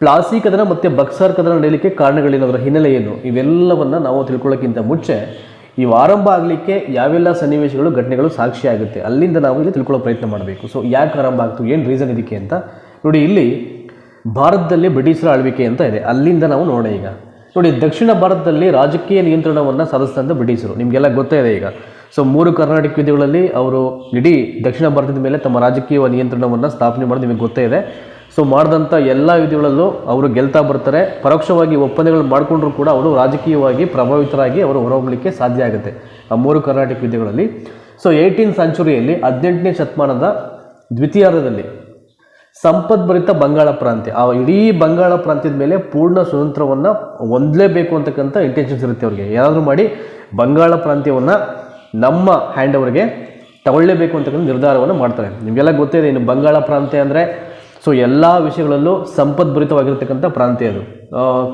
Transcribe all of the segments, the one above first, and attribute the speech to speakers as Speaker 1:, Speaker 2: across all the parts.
Speaker 1: ಪ್ಲಾಸಿ ಕದನ ಮತ್ತು ಬಕ್ಸಾರ್ ಕದನ ನಡೆಯಲಿಕ್ಕೆ ಕಾರಣಗಳೇನು ಅದರ ಹಿನ್ನೆಲೆ ಏನು ಇವೆಲ್ಲವನ್ನು ನಾವು ತಿಳ್ಕೊಳ್ಳೋಕ್ಕಿಂತ ಮುಂಚೆ ಇವು ಆರಂಭ ಆಗಲಿಕ್ಕೆ ಯಾವೆಲ್ಲ ಸನ್ನಿವೇಶಗಳು, ಘಟನೆಗಳು ಸಾಕ್ಷಿ ಆಗುತ್ತೆ ಅಲ್ಲಿಂದ ನಾವು ಇಲ್ಲಿ ತಿಳ್ಕೊಳ್ಳೋ ಪ್ರಯತ್ನ ಮಾಡಬೇಕು. ಸೊ ಯಾಕೆ ಆರಂಭ ಆಗ್ತು, ಏನು ರೀಸನ್ ಇದಕ್ಕೆ ಅಂತ? ನೋಡಿ, ಇಲ್ಲಿ ಭಾರತದಲ್ಲಿ ಬ್ರಿಟಿಷರ ಆಳ್ವಿಕೆ ಅಂತ ಇದೆ. ಅಲ್ಲಿಂದ ನಾವು ನೋಡೋಣ ಈಗ. ನೋಡಿ, ದಕ್ಷಿಣ ಭಾರತದಲ್ಲಿ ರಾಜಕೀಯ ನಿಯಂತ್ರಣವನ್ನು ಸಾಧಿಸಿದಂಥ ಬ್ರಿಟಿಷರು. ನಿಮಗೆಲ್ಲ ಗೊತ್ತೇ ಇದೆ ಈಗ. ಸೊ ಮೂರು ಕರ್ನಾಟಕ ವಿಧಿಗಳಲ್ಲಿ ಅವರು ಇಡೀ ದಕ್ಷಿಣ ಭಾರತದ ಮೇಲೆ ತಮ್ಮ ರಾಜಕೀಯ ನಿಯಂತ್ರಣವನ್ನು ಸ್ಥಾಪನೆ ಮಾಡೋದು ನಿಮಗೆ ಗೊತ್ತೇ ಇದೆ. ಸೊ ಮಾಡಿದಂಥ ಎಲ್ಲ ವಿಧಿಗಳಲ್ಲೂ ಅವರು ಗೆಲ್ತಾ ಬರ್ತಾರೆ. ಪರೋಕ್ಷವಾಗಿ ಒಪ್ಪಂದಗಳು ಮಾಡಿಕೊಂಡ್ರೂ ಕೂಡ ಅವರು ರಾಜಕೀಯವಾಗಿ ಪ್ರಭಾವಿತರಾಗಿ ಅವರು ಹೊರಹೊಮ್ಮಲಿಕ್ಕೆ ಸಾಧ್ಯ ಆಗುತ್ತೆ ಆ ಮೂರು ಕರ್ನಾಟಕ ವಿಧಿಗಳಲ್ಲಿ. ಸೊ ಏಯ್ಟೀನ್ ಸೆಂಚುರಿಯಲ್ಲಿ ಹದಿನೆಂಟನೇ ಶತಮಾನದ ದ್ವಿತೀಯಾರ್ಧದಲ್ಲಿ ಸಂಪದ್ಭರಿತ ಬಂಗಾಳ ಪ್ರಾಂತ್ಯ, ಆ ಇಡೀ ಬಂಗಾಳ ಪ್ರಾಂತ್ಯದ ಮೇಲೆ ಪೂರ್ಣ ಸ್ವತಂತ್ರವನ್ನು ಹೊಂದಲೇಬೇಕು ಅಂತಕ್ಕಂಥ ಇಂಟೆನ್ಷನ್ಸ್ ಇರುತ್ತೆ ಅವ್ರಿಗೆ. ಏನಾದರೂ ಮಾಡಿ ಬಂಗಾಳ ಪ್ರಾಂತ್ಯವನ್ನು ನಮ್ಮ ಹ್ಯಾಂಡ್ ಅವರಿಗೆ ತಗೊಳ್ಳೇಬೇಕು ಅಂತಕ್ಕಂಥ ನಿರ್ಧಾರವನ್ನು ಮಾಡ್ತಾರೆ. ನಿಮಗೆಲ್ಲ ಗೊತ್ತಿದೆ ಇನ್ನು ಬಂಗಾಳ ಪ್ರಾಂತ್ಯ ಅಂದರೆ ಸೊ ಎಲ್ಲ ವಿಷಯಗಳಲ್ಲೂ ಸಂಪದ್ಭರಿತವಾಗಿರ್ತಕ್ಕಂಥ ಪ್ರಾಂತ್ಯ ಅದು.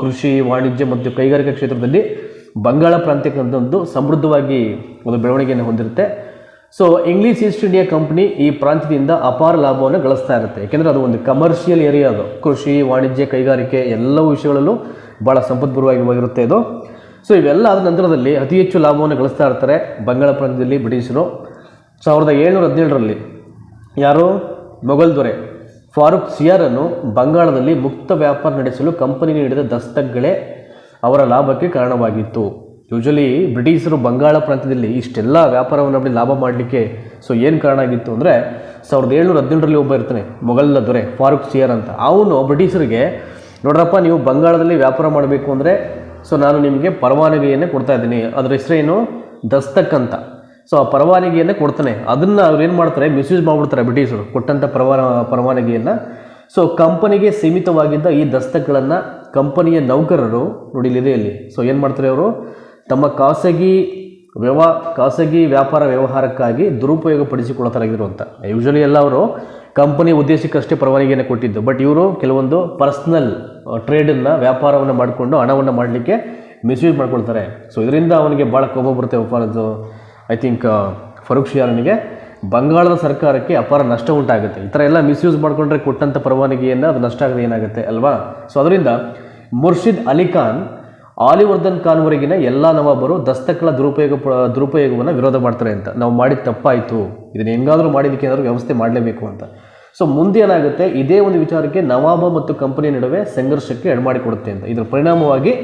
Speaker 1: ಕೃಷಿ, ವಾಣಿಜ್ಯ ಮತ್ತು ಕೈಗಾರಿಕಾ ಕ್ಷೇತ್ರದಲ್ಲಿ ಬಂಗಾಳ ಪ್ರಾಂತ್ಯಕ್ಕಂಥದ್ದು ಸಮೃದ್ಧವಾಗಿ ಒಂದು ಬೆಳವಣಿಗೆಯನ್ನು ಹೊಂದಿರುತ್ತೆ. So English East India company ಈ ಪ್ರಾಂತ್ಯದಿಂದ ಅಪಾರ ಲಾಭವನ್ನು ಗಳಿಸ್ತಾ ಇರುತ್ತೆ. ಯಾಕೆಂದರೆ ಅದು ಒಂದು ಕಮರ್ಷಿಯಲ್ ಏರಿಯಾ ಅದು. ಕೃಷಿ, ವಾಣಿಜ್ಯ, ಕೈಗಾರಿಕೆ ಎಲ್ಲ ವಿಷಯಗಳಲ್ಲೂ ಭಾಳ ಸಂಪದ್ಭರಿತವಾಗಿರುತ್ತೆ ಇದು. ಸೊ ಇವೆಲ್ಲ ಆದ ನಂತರದಲ್ಲಿ ಅತಿ ಹೆಚ್ಚು ಲಾಭವನ್ನು ಗಳಿಸ್ತಾ ಇರ್ತಾರೆ ಬಂಗಾಳ ಪ್ರಾಂತ್ಯದಲ್ಲಿ ಬ್ರಿಟಿಷರು. ಸಾವಿರದ ಏಳ್ನೂರ ಹದಿನೇಳರಲ್ಲಿ ಯಾರು? ಮೊಘಲ್ ದೊರೆ. ಫಾರೂಕ್ ಸಿಯಾರನ್ನು ಬಂಗಾಳದಲ್ಲಿ ಮುಕ್ತ ವ್ಯಾಪಾರ ನಡೆಸಲು ಕಂಪನಿ ನೀಡಿದ ದಸ್ತಕ್ಗಳೇ ಅವರ ಲಾಭಕ್ಕೆ ಕಾರಣವಾಗಿತ್ತು. ಯೂಶಲಿ ಬ್ರಿಟಿಷರು ಬಂಗಾಳ ಪ್ರಾಂತ್ಯದಲ್ಲಿ ಇಷ್ಟೆಲ್ಲ ವ್ಯಾಪಾರವನ್ನು ಮಾಡಿ ಲಾಭ ಮಾಡಲಿಕ್ಕೆ ಸೊ ಏನು ಕಾರಣ ಆಗಿತ್ತು ಅಂದರೆ ಸಾವಿರದ ಏಳ್ನೂರ ಹದಿನೆಂಟರಲ್ಲಿ ಒಬ್ಬ ಇರ್ತಾನೆ ಮೊಘಲ್ ದೊರೆ ಫಾರೂಕ್ ಸಿಯಾರ್ ಅಂತ. ಅವನು ಬ್ರಿಟಿಷರಿಗೆ, ನೋಡ್ರಪ್ಪ ನೀವು ಬಂಗಾಳದಲ್ಲಿ ವ್ಯಾಪಾರ ಮಾಡಬೇಕು ಅಂದರೆ ಸೊ ನಾನು ನಿಮಗೆ ಪರವಾನಗಿಯನ್ನೇ ಕೊಡ್ತಾ ಇದ್ದೀನಿ. ಅದರ ಹೆಸರೇನು? ದಸ್ತಕ್ ಅಂತ. ಸೊ ಆ ಪರವಾನಗಿಯನ್ನು ಕೊಡ್ತಾನೆ. ಅದನ್ನು ಅವ್ರು ಏನು ಮಾಡ್ತಾರೆ? ಮಿಸ್ಯೂಸ್ ಮಾಡಿಬಿಡ್ತಾರೆ ಬ್ರಿಟಿಷರು ಕೊಟ್ಟಂಥ ಪರವಾನ, ಪರವಾನಗಿಯನ್ನು. ಸೊ ಕಂಪನಿಗೆ ಸೀಮಿತವಾಗಿದ್ದ ಈ ದಸ್ತಕಗಳನ್ನು ಕಂಪನಿಯ ನೌಕರರು ನೋಡಿ ಇಲ್ಲಿದೆ ಇಲ್ಲಿ ಸೊ ಏನು ಮಾಡ್ತಾರೆ ಅವರು? ತಮ್ಮ ಖಾಸಗಿ ವ್ಯವ, ಖಾಸಗಿ ವ್ಯಾಪಾರ ವ್ಯವಹಾರಕ್ಕಾಗಿ ದುರುಪಯೋಗ ಪಡಿಸಿಕೊಳ್ಳತಾರಾಗಿದ್ರು ಅಂತ ಯೂಶಲಿ ಎಲ್ಲ ಅವರು ಕಂಪನಿ ಉದ್ದೇಶಕ್ಕಷ್ಟೇ ಪರವಾನಗಿಯನ್ನು ಕೊಟ್ಟಿದ್ದು. ಬಟ್ ಇವರು ಕೆಲವೊಂದು ಪರ್ಸ್ನಲ್ ಟ್ರೇಡನ್ನು ವ್ಯಾಪಾರವನ್ನು ಮಾಡಿಕೊಂಡು ಹಣವನ್ನು ಮಾಡಲಿಕ್ಕೆ ಮಿಸ್ಯೂಸ್ ಮಾಡ್ಕೊಳ್ತಾರೆ. ಸೊ ಇದರಿಂದ ಅವನಿಗೆ ಭಾಳ ಕೋಪ ಬರುತ್ತೆ ಫಾರ್ ಐ ಥಿಂಕ್ ಫರೂಕ್ ಬಂಗಾಳದ ಸರ್ಕಾರಕ್ಕೆ ಅಪಾರ ನಷ್ಟ ಉಂಟಾಗುತ್ತೆ. ಈ ಥರ ಎಲ್ಲ ಮಿಸ್ಯೂಸ್ ಮಾಡಿಕೊಂಡ್ರೆ ಕೊಟ್ಟಂಥ ಪರವಾನಗಿಯನ್ನು ಅದು ನಷ್ಟ ಆಗದೆ ಏನಾಗುತ್ತೆ ಅಲ್ವಾ? ಸೊ ಅದರಿಂದ ಮುರ್ಷಿದ್ ಅಲಿ ಖಾನ್, ಆಲಿವರ್ಧನ್ ಖಾನ್ವರೆಗಿನ ಎಲ್ಲ ನವಾಬರು ದಸ್ತಕಳ ದುರುಪಯೋಗ ದುರುಪಯೋಗವನ್ನು ವಿರೋಧ ಮಾಡ್ತಾರೆ ಅಂತ. ನಾವು ಮಾಡಿದ ತಪ್ಪಾಯಿತು. ಇದನ್ನು ಹೆಂಗಾದರೂ ಮಾಡಿದ್ದಕ್ಕೆ ಏನಾದರೂ ವ್ಯವಸ್ಥೆ ಮಾಡಲೇಬೇಕು ಅಂತ. ಸೊ ಮುಂದೆ ಏನಾಗುತ್ತೆ? ಇದೇ ಒಂದು ವಿಚಾರಕ್ಕೆ ನವಾಬ ಮತ್ತು ಕಂಪನಿ ನಡುವೆ ಸಂಘರ್ಷಕ್ಕೆ ಎಡಮಾಡಿಕೊಡುತ್ತೆ ಅಂತ. ಇದರ ಪರಿಣಾಮವಾಗಿ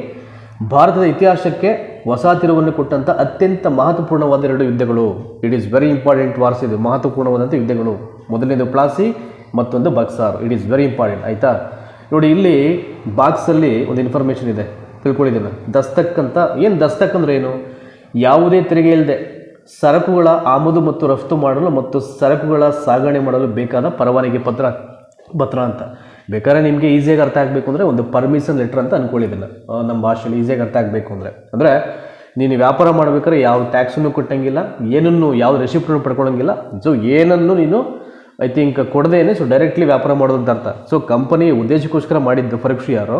Speaker 1: ಭಾರತದ ಇತಿಹಾಸಕ್ಕೆ ಹೊಸ ತಿರುವನ್ನು ಕೊಟ್ಟಂಥ ಅತ್ಯಂತ ಮಹತ್ವಪೂರ್ಣವಾದ ಎರಡು ಯುದ್ಧಗಳು it is very important wars ಇದು ಮಹತ್ವಪೂರ್ಣವಾದಂಥ ಯುದ್ಧಗಳು. ಮೊದಲನೇದು ಪ್ಲಾಸಿ ಮತ್ತೊಂದು Buxar it is very important ಆಯಿತಾ? ನೋಡಿ, ಇಲ್ಲಿ ಬಾಕ್ಸಲ್ಲಿ ಒಂದು ಇನ್ಫಾರ್ಮೇಷನ್ ಇದೆ. ತಿಳ್ಕೊಳ್ಳಿದ್ದೇನೆ ದಸ್ತಕ್ ಅಂತ ಏನು ದಸ್ತಕ್ ಅಂದ್ರೆ ಏನು? ಯಾವುದೇ ತೆರಿಗೆ ಇಲ್ಲದೆ ಸರಕುಗಳ ಆಮದು ಮತ್ತು ರಫ್ತು ಮಾಡಲು ಮತ್ತು ಸರಕುಗಳ ಸಾಗಣೆ ಮಾಡಲು ಬೇಕಾದ ಪರವಾನಗಿ ಪತ್ರ ಪತ್ರ ಅಂತ. ಬೇಕಾದ್ರೆ ನಿಮಗೆ ಈಸಿಯಾಗಿ ಅರ್ಥ ಆಗಬೇಕು ಅಂದರೆ ಒಂದು ಪರ್ಮಿಷನ್ ಲೆಟರ್ ಅಂತ ಅನ್ಕೊಳ್ಳಿದ್ದೀನಿ ನಮ್ಮ ಭಾಷೆಯಲ್ಲಿ ಈಸಿಯಾಗಿ ಅರ್ಥ ಆಗಬೇಕು ಅಂದರೆ. ಅಂದರೆ ನೀನು ವ್ಯಾಪಾರ ಮಾಡಬೇಕಾದ್ರೆ ಯಾವ ಟ್ಯಾಕ್ಸನ್ನು ಕೊಟ್ಟಂಗಿಲ್ಲ, ಏನನ್ನು ಯಾವ ರೆಸಿಪ್ಟನ್ನು ಪಡ್ಕೊಳ್ಳೋಂಗಿಲ್ಲ ಸೊ ಏನನ್ನು ನೀನು ಐ ಥಿಂಕ್ ಕೊಡದೇನೆ ಸೊ ಡೈರೆಕ್ಟ್ಲಿ ವ್ಯಾಪಾರ ಮಾಡೋದಂತ ಅರ್ಥ. ಸೊ ಕಂಪನಿ ಉದ್ದೇಶಕ್ಕೋಸ್ಕರ ಮಾಡಿದ್ದು ಪರೀಕ್ಷೆ ಯಾರು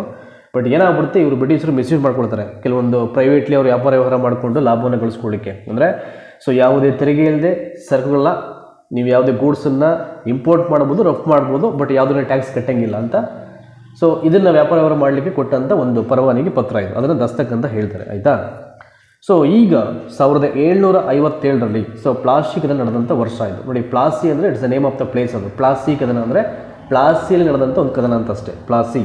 Speaker 1: ಬಟ್ ಏನಾಗ್ಬಿಡುತ್ತೆ, ಇವರು ಬ್ರಿಟಿಷರು ಮಿಸ್ಯೂಸ್ ಮಾಡ್ಕೊಳ್ತಾರೆ. ಕೆಲವೊಂದು ಪ್ರೈವೇಟ್ಲಿ ಅವರು ವ್ಯಾಪಾರ ವ್ಯವಹಾರ ಮಾಡಿಕೊಂಡು ಲಾಭವನ್ನು ಗಳಿಸ್ಕೊಳ್ಳಿಕ್ಕೆ. ಅಂದರೆ ಸೊ ಯಾವುದೇ ತೆರಿಗೆ ಇಲ್ಲದೆ ಸರಕುಗಳನ್ನ ನೀವು ಯಾವುದೇ ಗೂಡ್ಸನ್ನು ಇಂಪೋರ್ಟ್ ಮಾಡ್ಬೋದು ರಫ್ತು ಮಾಡ್ಬೋದು ಬಟ್ ಯಾವುದನ್ನ ಟ್ಯಾಕ್ಸ್ ಕಟ್ಟಂಗಿಲ್ಲ ಅಂತ. ಸೊ ಇದನ್ನು ವ್ಯಾಪಾರ ವ್ಯವಹಾರ ಮಾಡಲಿಕ್ಕೆ ಕೊಟ್ಟಂಥ ಒಂದು ಪರವಾನಗಿ ಪತ್ರ ಇದು. ಅದನ್ನು ದಸ್ತಕ್ ಅಂತ ಹೇಳ್ತಾರೆ, ಆಯಿತಾ? ಸೊ ಈಗ ಸಾವಿರದ ಏಳ್ನೂರ ಐವತ್ತೇಳರಲ್ಲಿ ಸೊ ಪ್ಲಾಸ್ಟಿಕ್ ಅದನ್ನು ನಡೆದಂಥ ವರ್ಷ ಇದು. ನೋಡಿ ಪ್ಲಾಸಿ ಅಂದರೆ it's the name of the place ಅದು. ಪ್ಲಾಸಿ ಕದನ ಅಂದರೆ ಪ್ಲಾಸಿಯಲ್ಲಿ ನಡೆದಂಥ ಒಂದು ಕದನ ಅಂತ ಅಷ್ಟೇ. ಪ್ಲಾಸಿ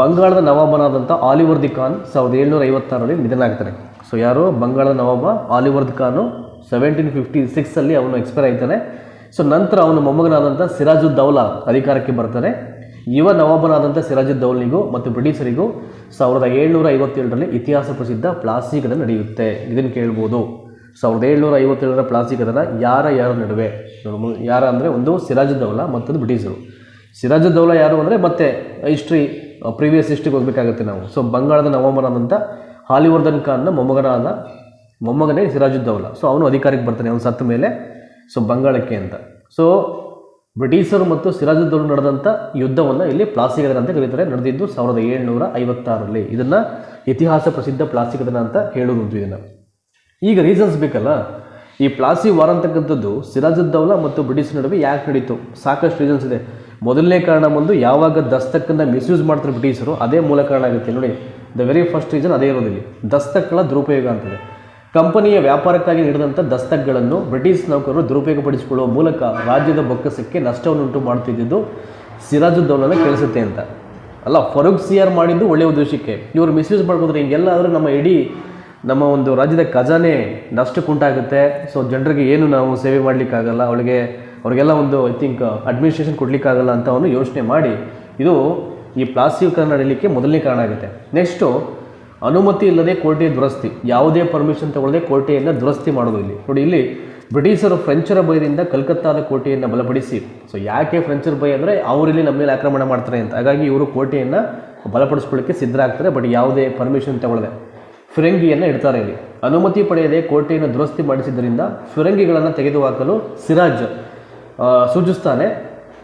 Speaker 1: ಬಂಗಾಳದ ನವಾಬನಾದಂಥ ಆಲಿವರ್ದಿ ಖಾನ್ ಸಾವಿರದ ಏಳ್ನೂರ ಐವತ್ತಾರರಲ್ಲಿ ನಿಧನ ಆಗ್ತಾರೆ ಸೊ ಯಾರು? ಬಂಗಾಳದ ನವಾಬ ಆಲಿವರ್ದ್ ಖಾನು ಸೆವೆಂಟೀನ್ ಫಿಫ್ಟಿ ಸಿಕ್ಸಲ್ಲಿ ಅವನು ಎಕ್ಸ್ಪೈರ್ ಆಯ್ತಾನೆ. ಸೊ ನಂತರ ಅವನು ಮೊಮ್ಮಗನಾದಂಥ ಸಿರಾಜುದ್ದೌಲಾ ಅಧಿಕಾರಕ್ಕೆ ಬರ್ತಾನೆ ಯುವ ನವಾಬನಾದಂಥ ಸಿರಾಜುದ್ದೌಲಿಗೂ ಮತ್ತು ಬ್ರಿಟಿಷರಿಗೂ ಸಾವಿರದ ಏಳ್ನೂರ ಐವತ್ತೇಳರಲ್ಲಿ ಇತಿಹಾಸ ಪ್ರಸಿದ್ಧ ಪ್ಲಾಸಿ ಕದನ ನಡೆಯುತ್ತೆ. ಇದನ್ನು ಕೇಳ್ಬೋದು. ಸಾವಿರದ ಏಳ್ನೂರ ಐವತ್ತೇಳರ ಪ್ಲಾಸಿ ಕದನ ಯಾರ ಯಾರ ನಡುವೆ? ಯಾರ ಅಂದರೆ ಒಂದು ಸಿರಾಜುದ್ದೌಲಾ ಮತ್ತೊಂದು ಬ್ರಿಟಿಷರು. ಸಿರಾಜುದ್ದೌಲಾ ಯಾರು ಅಂದರೆ ಮತ್ತೆ ಹಿಸ್ಟ್ರಿ ಪ್ರೀವಿಯಸ್ ಹಿಸ್ಟ್ರಿಗೆ ಹೋಗಬೇಕಾಗುತ್ತೆ ನಾವು. ಸೊ ಬಂಗಾಳದ ನವಾಬನಾದಂಥ ಹಾಲಿವರ್ಧನ್ ಖಾನ್ನ ಮೊಮ್ಮಗನಾದ ಮೊಮ್ಮಗನೇ ಸಿರಾಜುದ್ದೌಲಾ ಸೊ ಅವನು ಅಧಿಕಾರಕ್ಕೆ ಬರ್ತಾನೆ, ಅವನು ಸತ್ತ ಮೇಲೆ. ಸೊ ಬಂಗಾಳಕ್ಕೆ ಅಂತ. ಸೊ ಬ್ರಿಟಿಷರು ಮತ್ತು ಸಿರಾಜುದ್ದೌಲ ನಡೆದಂಥ ಯುದ್ಧವನ್ನು ಇಲ್ಲಿ ಪ್ಲಾಸಿಕದನ ಅಂತ ಕರೀತಾರೆ. ನಡೆದಿದ್ದು ಸಾವಿರದ ಏಳ್ನೂರ ಐವತ್ತಾರರಲ್ಲಿ. ಇದನ್ನು ಇತಿಹಾಸ ಪ್ರಸಿದ್ಧ ಪ್ಲಾಸಿಕದನ ಅಂತ ಹೇಳೋದು ಇದನ್ನು. ಈಗ ರೀಸನ್ಸ್ ಬೇಕಲ್ಲ? ಈ ಪ್ಲಾಸಿ ವಾರ್ ಅಂತಕ್ಕಂಥದ್ದು ಸಿರಾಜುದ್ದೌಲ ಮತ್ತು ಬ್ರಿಟಿಷ್ ನಡುವೆ ಯಾಕೆ ನಡೀತು? ಸಾಕಷ್ಟು ರೀಸನ್ಸ್ ಇದೆ. ಮೊದಲನೇ ಕಾರಣ ಬಂದು ಯಾವಾಗ ದಸ್ತಕ್ಕನ್ನು ಮಿಸ್ಯೂಸ್ ಮಾಡ್ತಾರೆ ಬ್ರಿಟಿಷರು, ಅದೇ ಮೂಲ ಕಾರಣ ಆಗುತ್ತೆ. ನೋಡಿ ದ ವೆರಿ ಫಸ್ಟ್ ರೀಸನ್ ಅದೇ ಇರೋದಿಲ್ಲ. ದಸ್ತಕ್ಗಳ ದುರುಪಯೋಗ ಅಂತಿದೆ ಕಂಪನಿಯ ವ್ಯಾಪಾರಕ್ಕಾಗಿ ನೀಡಿದಂಥ ದಸ್ತಕ್ಗಳನ್ನು ಬ್ರಿಟಿಷ್ ನೌಕರರು ದುರುಪಯೋಗಪಡಿಸಿಕೊಳ್ಳುವ ಮೂಲಕ ರಾಜ್ಯದ ಬೊಕ್ಕಸಕ್ಕೆ ನಷ್ಟವನ್ನುಂಟು ಮಾಡುತ್ತಿದ್ದುದು ಸಿರಾಜುದ್ದೌಲನ ಕೇಳಿಸುತ್ತೆ ಅಂತ. ಅಲ್ಲ, ಫರೂಕ್ ಸಿಯಾರ್ ಮಾಡಿದ್ದು ಒಳ್ಳೆಯ ಉದ್ದೇಶಕ್ಕೆ. ಇವರು ಮಿಸ್ಯೂಸ್ ಮಾಡ್ಕೊಂಡ್ರೆ ಹಿಂಗೆಲ್ಲ ಆದರೂ ನಮ್ಮ ಇಡೀ ನಮ್ಮ ಒಂದು ರಾಜ್ಯದ ಖಜಾನೆ ನಷ್ಟಕ್ಕುಂಟಾಗುತ್ತೆ. ಸೊ ಜನರಿಗೆ ಏನು ನಾವು ಸೇವೆ ಮಾಡಲಿಕ್ಕಾಗಲ್ಲ, ಅವಳಿಗೆ ಅವ್ರಿಗೆಲ್ಲ ಒಂದು ಐ ಥಿಂಕ್ ಅಡ್ಮಿನಿಸ್ಟ್ರೇಷನ್ ಕೊಡಲಿಕ್ಕಾಗಲ್ಲ ಅಂತ ಅವನು ಯೋಚನೆ ಮಾಡಿ ಇದು ಈ ಪ್ಲಾಸ್ಟಿಕ್ ನಡೀಲಿಕ್ಕೆ ಮೊದಲನೇ ಕಾರಣ ಆಗುತ್ತೆ. ನೆಕ್ಸ್ಟು ಅನುಮತಿ ಇಲ್ಲದೆ ಕೋಟೆಯ ದುರಸ್ತಿ. ಯಾವುದೇ ಪರ್ಮಿಷನ್ ತಗೊಳ್ಳದೆ ಕೋಟೆಯನ್ನು ದುರಸ್ತಿ ಮಾಡೋದು ಇಲ್ಲಿ. ನೋಡಿ, ಇಲ್ಲಿ ಬ್ರಿಟಿಷರು ಫ್ರೆಂಚರ ಭಯದಿಂದ ಕಲ್ಕತ್ತಾದ ಕೋಟೆಯನ್ನು ಬಲಪಡಿಸಿ. ಸೊ ಯಾಕೆ ಫ್ರೆಂಚರ ಭಯ ಅಂದರೆ ಅವರಿಲ್ಲಿ ನಮ್ಮ ಮೇಲೆ ಆಕ್ರಮಣ ಮಾಡ್ತಾರೆ ಅಂತ. ಹಾಗಾಗಿ ಇವರು ಕೋಟೆಯನ್ನು ಬಲಪಡಿಸ್ಕೊಳ್ಳಿಕ್ಕೆ ಸಿದ್ಧರಾಗ್ತಾರೆ ಬಟ್ ಯಾವುದೇ ಪರ್ಮಿಷನ್ ತಗೊಳ್ಳದೆ. ಫಿರಂಗಿಯನ್ನು ಇಡ್ತಾರೆ ಇಲ್ಲಿ. ಅನುಮತಿ ಪಡೆಯದೆ ಕೋಟೆಯನ್ನು ದುರಸ್ತಿ ಮಾಡಿಸಿದ್ದರಿಂದ ಫಿರಂಗಿಗಳನ್ನು ತೆಗೆದುಹಾಕಲು ಸಿರಾಜ್ ಸೂಚಿಸ್ತಾನೆ.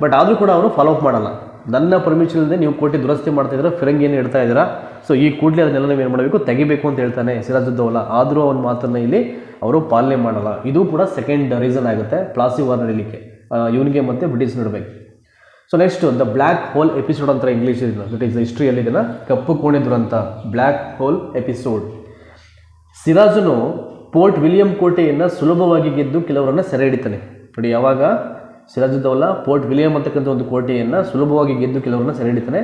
Speaker 1: ಬಟ್ ಆದರೂ ಕೂಡ ಅವರು ಫಾಲೋಅಪ್ ಮಾಡಲ್ಲ. ನನ್ನ ಪರ್ಮಿಷನ್ ಇಲ್ಲದೆ ನೀವು ಕೋಟಿ ದುರಸ್ತಿ ಮಾಡ್ತಾ ಇದ್ದೀರಾ ಫಿರಂಗಿಯನ್ನು ಇಡ್ತಾ ಇದ್ದೀರಾ ಸೊ ಈ ಕೂಡಲೇ ಅದನ್ನೆಲ್ಲ ನಾವು ಏನು ಮಾಡಬೇಕು, ತೆಗಿಬೇಕು ಅಂತ ಹೇಳ್ತಾನೆ ಸಿರಾಜದ್ದವಲ್ಲ ಆದರೂ ಅವನ ಮಾತನ್ನು ಇಲ್ಲಿ ಅವರು ಪಾಲನೆ ಮಾಡಲ್ಲ. ಇದು ಕೂಡ ಸೆಕೆಂಡ್ ರೀಸನ್ ಆಗುತ್ತೆ ಪ್ಲಾಸಿ ವಾರ್ ನಡೀಲಿಕ್ಕೆ. ಇವನಿಗೆ ಮತ್ತು British ನಡಬೇಕು so next the black hole episode ಅಂತ ಇಂಗ್ಲೀಷ್ ದಟ್ ಈಸ್ ಹಿಸ್ಟ್ರಿಯಲ್ಲಿ ಇದನ್ನು ಕಪ್ಪು ಕೋಣೆ ದುರಂತ ಬ್ಲ್ಯಾಕ್ ಹೋಲ್ ಎಪಿಸೋಡ್ ಸಿರಾಜನು ಪೋರ್ಟ್ ವಿಲಿಯಂ ಕೋಟೆಯನ್ನು ಸುಲಭವಾಗಿ ಗೆದ್ದು ಕೆಲವರನ್ನು ಸೆರೆ ಹಿಡಿತಾನೆ. ನೋಡಿ, ಯಾವಾಗ? ಸಿರಾಜುದ್ದೌಲ ಪೋರ್ಟ್ ವಿಲಿಯಂ ಅಂತಕ್ಕಂಥ ಒಂದು ಕೋಟೆಯನ್ನು ಸುಲಭವಾಗಿ ಗೆದ್ದು ಕೆಲವರನ್ನ ಸೆರೆ ಹಿಡಿತಾನೆ.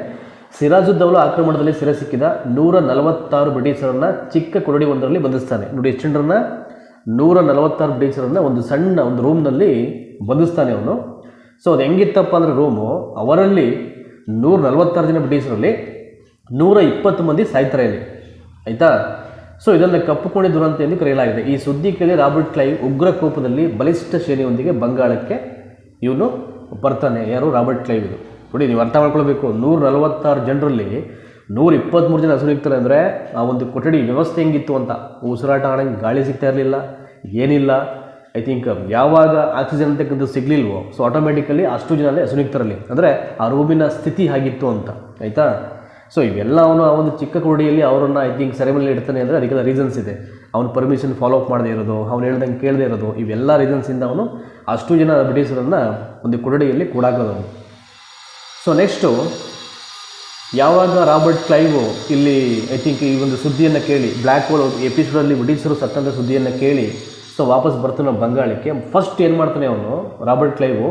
Speaker 1: ಸಿರಾಜುದ್ದೌಲ ಆಕ್ರಮಣದಲ್ಲಿ ಸೆರೆ ಸಿಕ್ಕಿದ ನೂರ ನಲವತ್ತಾರು ಬ್ರಿಟಿಷರನ್ನ ಚಿಕ್ಕ ಕೊರಡಿ ಒಂದರಲ್ಲಿ ಬಂಧಿಸ್ತಾನೆ. ನೋಡಿ, ಎಷ್ಟು ಜನರನ್ನ? ನೂರ ನಲವತ್ತಾರು ಬ್ರಿಟಿಷರನ್ನ ಒಂದು ಸಣ್ಣ ಒಂದು ರೂಮ್ನಲ್ಲಿ ಬಂಧಿಸ್ತಾನೆ ಅವನು. ಸೊ ಅದು ಹೆಂಗಿತ್ತಪ್ಪ ಅಂದರೆ ರೂಮು, ಅವರಲ್ಲಿ ನೂರ ನಲವತ್ತಾರು ಜನ ಬ್ರಿಟಿಷರಲ್ಲಿ ನೂರ ಇಪ್ಪತ್ತು ಮಂದಿ ಸಾಯ್ತಾರೆ ಇಲ್ಲಿ ಆಯಿತಾ? ಸೊ ಇದನ್ನು ಕಪ್ಪು ಕೋಣೆ ದುರಂತ ಎಂದು ಕರೆಯಲಾಗಿದೆ. ಈ ಸುದ್ದಿ ಕೇಳಿ ರಾಬರ್ಟ್ ಕ್ಲೈವ್ ಉಗ್ರ ಕೋಪದಲ್ಲಿ ಬಲಿಷ್ಠ ಶ್ರೇಣಿಯೊಂದಿಗೆ ಬಂಗಾಳಕ್ಕೆ ಇವನು ಬರ್ತಾನೆ. ಯಾರು? ರಾಬರ್ಟ್ ಕ್ಲೈವ್ ಇದು. ನೋಡಿ, ನೀವು ಅರ್ಥ ಮಾಡ್ಕೊಳ್ಬೇಕು. ನೂರ ನಲವತ್ತಾರು ಜನರಲ್ಲಿ ನೂರ ಇಪ್ಪತ್ತ್ಮೂರು ಜನ ಹಸುನಿಗ್ತಾರೆ ಅಂದರೆ ಆ ಒಂದು ಕೊಠಡಿ ವ್ಯವಸ್ಥೆ ಹೆಂಗಿತ್ತು ಅಂತ. ಉಸಿರಾಟ ಆಡಂಗೆ ಗಾಳಿ ಸಿಗ್ತಾ ಇರಲಿಲ್ಲ, ಏನಿಲ್ಲ. ಐ ಥಿಂಕ್ ಯಾವಾಗ ಆಕ್ಸಿಜನ್ ಅಂತಕ್ಕಂಥ ಸಿಗಲಿಲ್ವೋ ಸೊ ಆಟೋಮೆಟಿಕಲಿ ಅಷ್ಟು ಜನರಲ್ಲೇ ಹಸುನಿಗ್ತಾರಲ್ಲಿ ಅಂದರೆ ಆ ರೂಮಿನ ಸ್ಥಿತಿ ಹಾಗಿತ್ತು ಅಂತ. ಆಯಿತಾ? ಸೊ ಇವೆಲ್ಲ ಅವನು ಆ ಒಂದು ಚಿಕ್ಕ ಕೊಡಿಯಲ್ಲಿ ಅವರನ್ನು ಐ ಥಿಂಕ್ ಸೆರೆಮನಲ್ಲಿ ಇಡ್ತಾನೆ ಅಂದರೆ ಅದಕ್ಕೆಲ್ಲ ರೀಸನ್ಸ್ ಇದೆ. ಅವನು ಪರ್ಮಿಷನ್ ಫಾಲೋ ಅಪ್ ಮಾಡದೇ ಇರೋದು, ಅವ್ನು ಹೇಳ್ದಂಗೆ ಕೇಳದೇ ಇರೋದು, ಇವೆಲ್ಲ ರೀಸನ್ಸಿಂದ ಅವನು ಅಷ್ಟು ಜನ ಬ್ರಿಟಿಷರನ್ನು ಒಂದು ಕೊಠಡಿಯಲ್ಲಿ ಕೂಡಾಕೋದು ಅವನು ಸೊ ನೆಕ್ಸ್ಟು ಯಾವಾಗ ರಾಬರ್ಟ್ ಕ್ಲೈವು ಇಲ್ಲಿ ಐ ಥಿಂಕ್ ಈ ಒಂದು ಸುದ್ದಿಯನ್ನು ಕೇಳಿ ಬ್ಲ್ಯಾಕ್ ಹೋಲ್ ಎಪಿಸೋಡಲ್ಲಿ ಬ್ರಿಟಿಷರು ಸತ್ತಂಥ ಸುದ್ದಿಯನ್ನು ಕೇಳಿ ಸೊ ವಾಪಸ್ ಬರ್ತಾನೆ ಬಂಗಾಳಕ್ಕೆ. ಫಸ್ಟ್ ಏನು ಮಾಡ್ತಾನೆ ಅವನು, ರಾಬರ್ಟ್ ಕ್ಲೈವು,